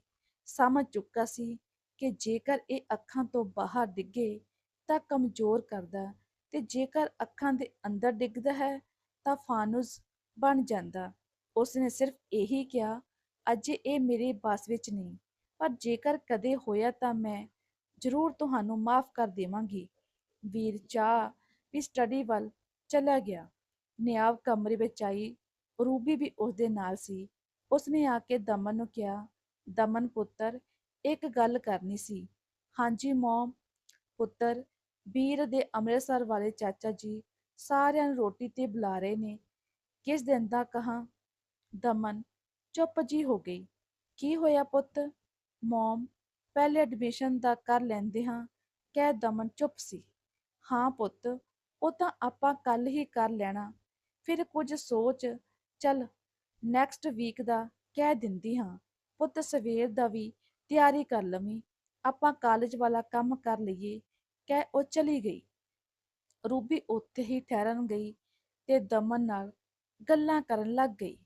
ਸਮਝ ਚੁੱਕਾ ਸੀ ਕਿ ਜੇਕਰ ਇਹ ਅੱਖਾਂ ਤੋਂ ਬਾਹਰ ਡਿੱਗੇ ਤਾਂ ਕਮਜ਼ੋਰ ਕਰਦਾ ਤੇ ਜੇਕਰ ਅੱਖਾਂ ਦੇ ਅੰਦਰ ਡਿੱਗਦਾ ਹੈ ਤਾਂ ਫਾਨੂਸ ਬਣ ਜਾਂਦਾ ਉਸਨੇ ਸਿਰਫ ਇਹੀ ਕਿਹਾ, ਅੱਜ ਇਹ ਮੇਰੇ ਬਸ ਵਿੱਚ ਨਹੀਂ, ਪਰ ਜੇਕਰ ਕਦੇ ਹੋਇਆ ਤਾਂ ਮੈਂ ਜ਼ਰੂਰ ਤੁਹਾਨੂੰ ਮਾਫ ਕਰ ਦੇਵਾਂਗੀ। ਵੀਰ ਚਾਹ ਵੀ ਸਟੱਡੀ ਵੱਲ ਚਲਾ ਗਿਆ। ਨਿਆਵ ਕਮਰੇ ਵਿੱਚ ਆਈ। ਰੂਬੀ ਵੀ ਉਸ ਦੇ ਨਾਲ ਸੀ। ਉਸਨੇ ਆ ਕੇ ਦਮਨ ਨੂੰ ਕਿਹਾ, ਦਮਨ ਪੁੱਤਰ, ਇੱਕ ਗੱਲ ਕਰਨੀ ਸੀ। ਹਾਂਜੀ ਮੋਮ, ਪੁੱਤਰ ਵੀਰ ਦੇ ਅੰਮ੍ਰਿਤਸਰ ਵਾਲੇ ਚਾਚਾ ਜੀ ਸਾਰਿਆਂ ਨੂੰ ਰੋਟੀ ਤੇ ਬੁਲਾ ਰਹੇ ਨੇ। ਕਿਸ ਦਿਨ ਦਾ ਕਹਾਂ? ਦਮਨ ਚੁੱਪ ਜੀ ਹੋ ਗਈ। ਕੀ ਹੋਇਆ ਪੁੱਤ? ਮੋਮ, ਪਹਿਲੇ ਐਡਮਿਸ਼ਨ ਦਾ ਕਰ ਲੈਂਦੇ ਹਾਂ, ਕਹਿ ਦਮਨ ਚੁੱਪ ਸੀ। ਹਾਂ ਪੁੱਤ, ਉਹ ਤਾਂ ਆਪਾਂ ਕੱਲ ਹੀ ਕਰ ਲੈਣਾ। ਫਿਰ ਕੁਝ ਸੋਚ, ਚੱਲ ਨੈਕਸਟ ਵੀਕ ਦਾ ਕਹਿ ਦਿੰਦੀ ਹਾਂ, ਪੁੱਤ ਸਵੇਰ ਦਾ ਵੀ ਤਿਆਰੀ ਕਰ ਲਵੀਂ, ਆਪਾਂ ਕਾਲਜ ਵਾਲਾ ਕੰਮ ਕਰ ਲਈਏ, ਕਹਿ ਉਹ ਚਲੀ ਗਈ। ਰੂਬੀ ਉੱਥੇ ਹੀ ਠਹਿਰਨ ਗਈ ਤੇ ਦਮਨ ਨਾਲ ਗੱਲਾਂ ਕਰਨ ਲੱਗ ਗਈ।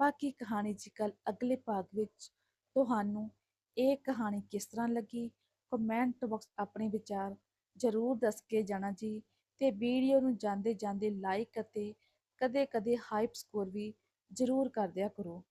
ਬਾਕੀ ਕਹਾਣੀ ਜੀ ਕੱਲ ਅਗਲੇ ਭਾਗ ਵਿੱਚ ਤੁਹਾਨੂੰ ਇਹ ਕਹਾਣੀ ਕਿਸ ਤਰ੍ਹਾਂ ਲੱਗੀ ਕਮੈਂਟ ਬਾਕਸ ਆਪਣੇ ਵਿਚਾਰ ਜ਼ਰੂਰ ਦੱਸ ਕੇ ਜਾਣਾ ਜੀ ਤੇ ਵੀਡੀਓ ਨੂੰ ਜਾਂਦੇ ਜਾਂਦੇ ਲਾਈਕ ਅਤੇ ਕਦੇ ਕਦੇ ਹਾਈਪ ਸਕੋਰ ਵੀ ਜ਼ਰੂਰ ਕਰ ਦਿਆ ਕਰੋ।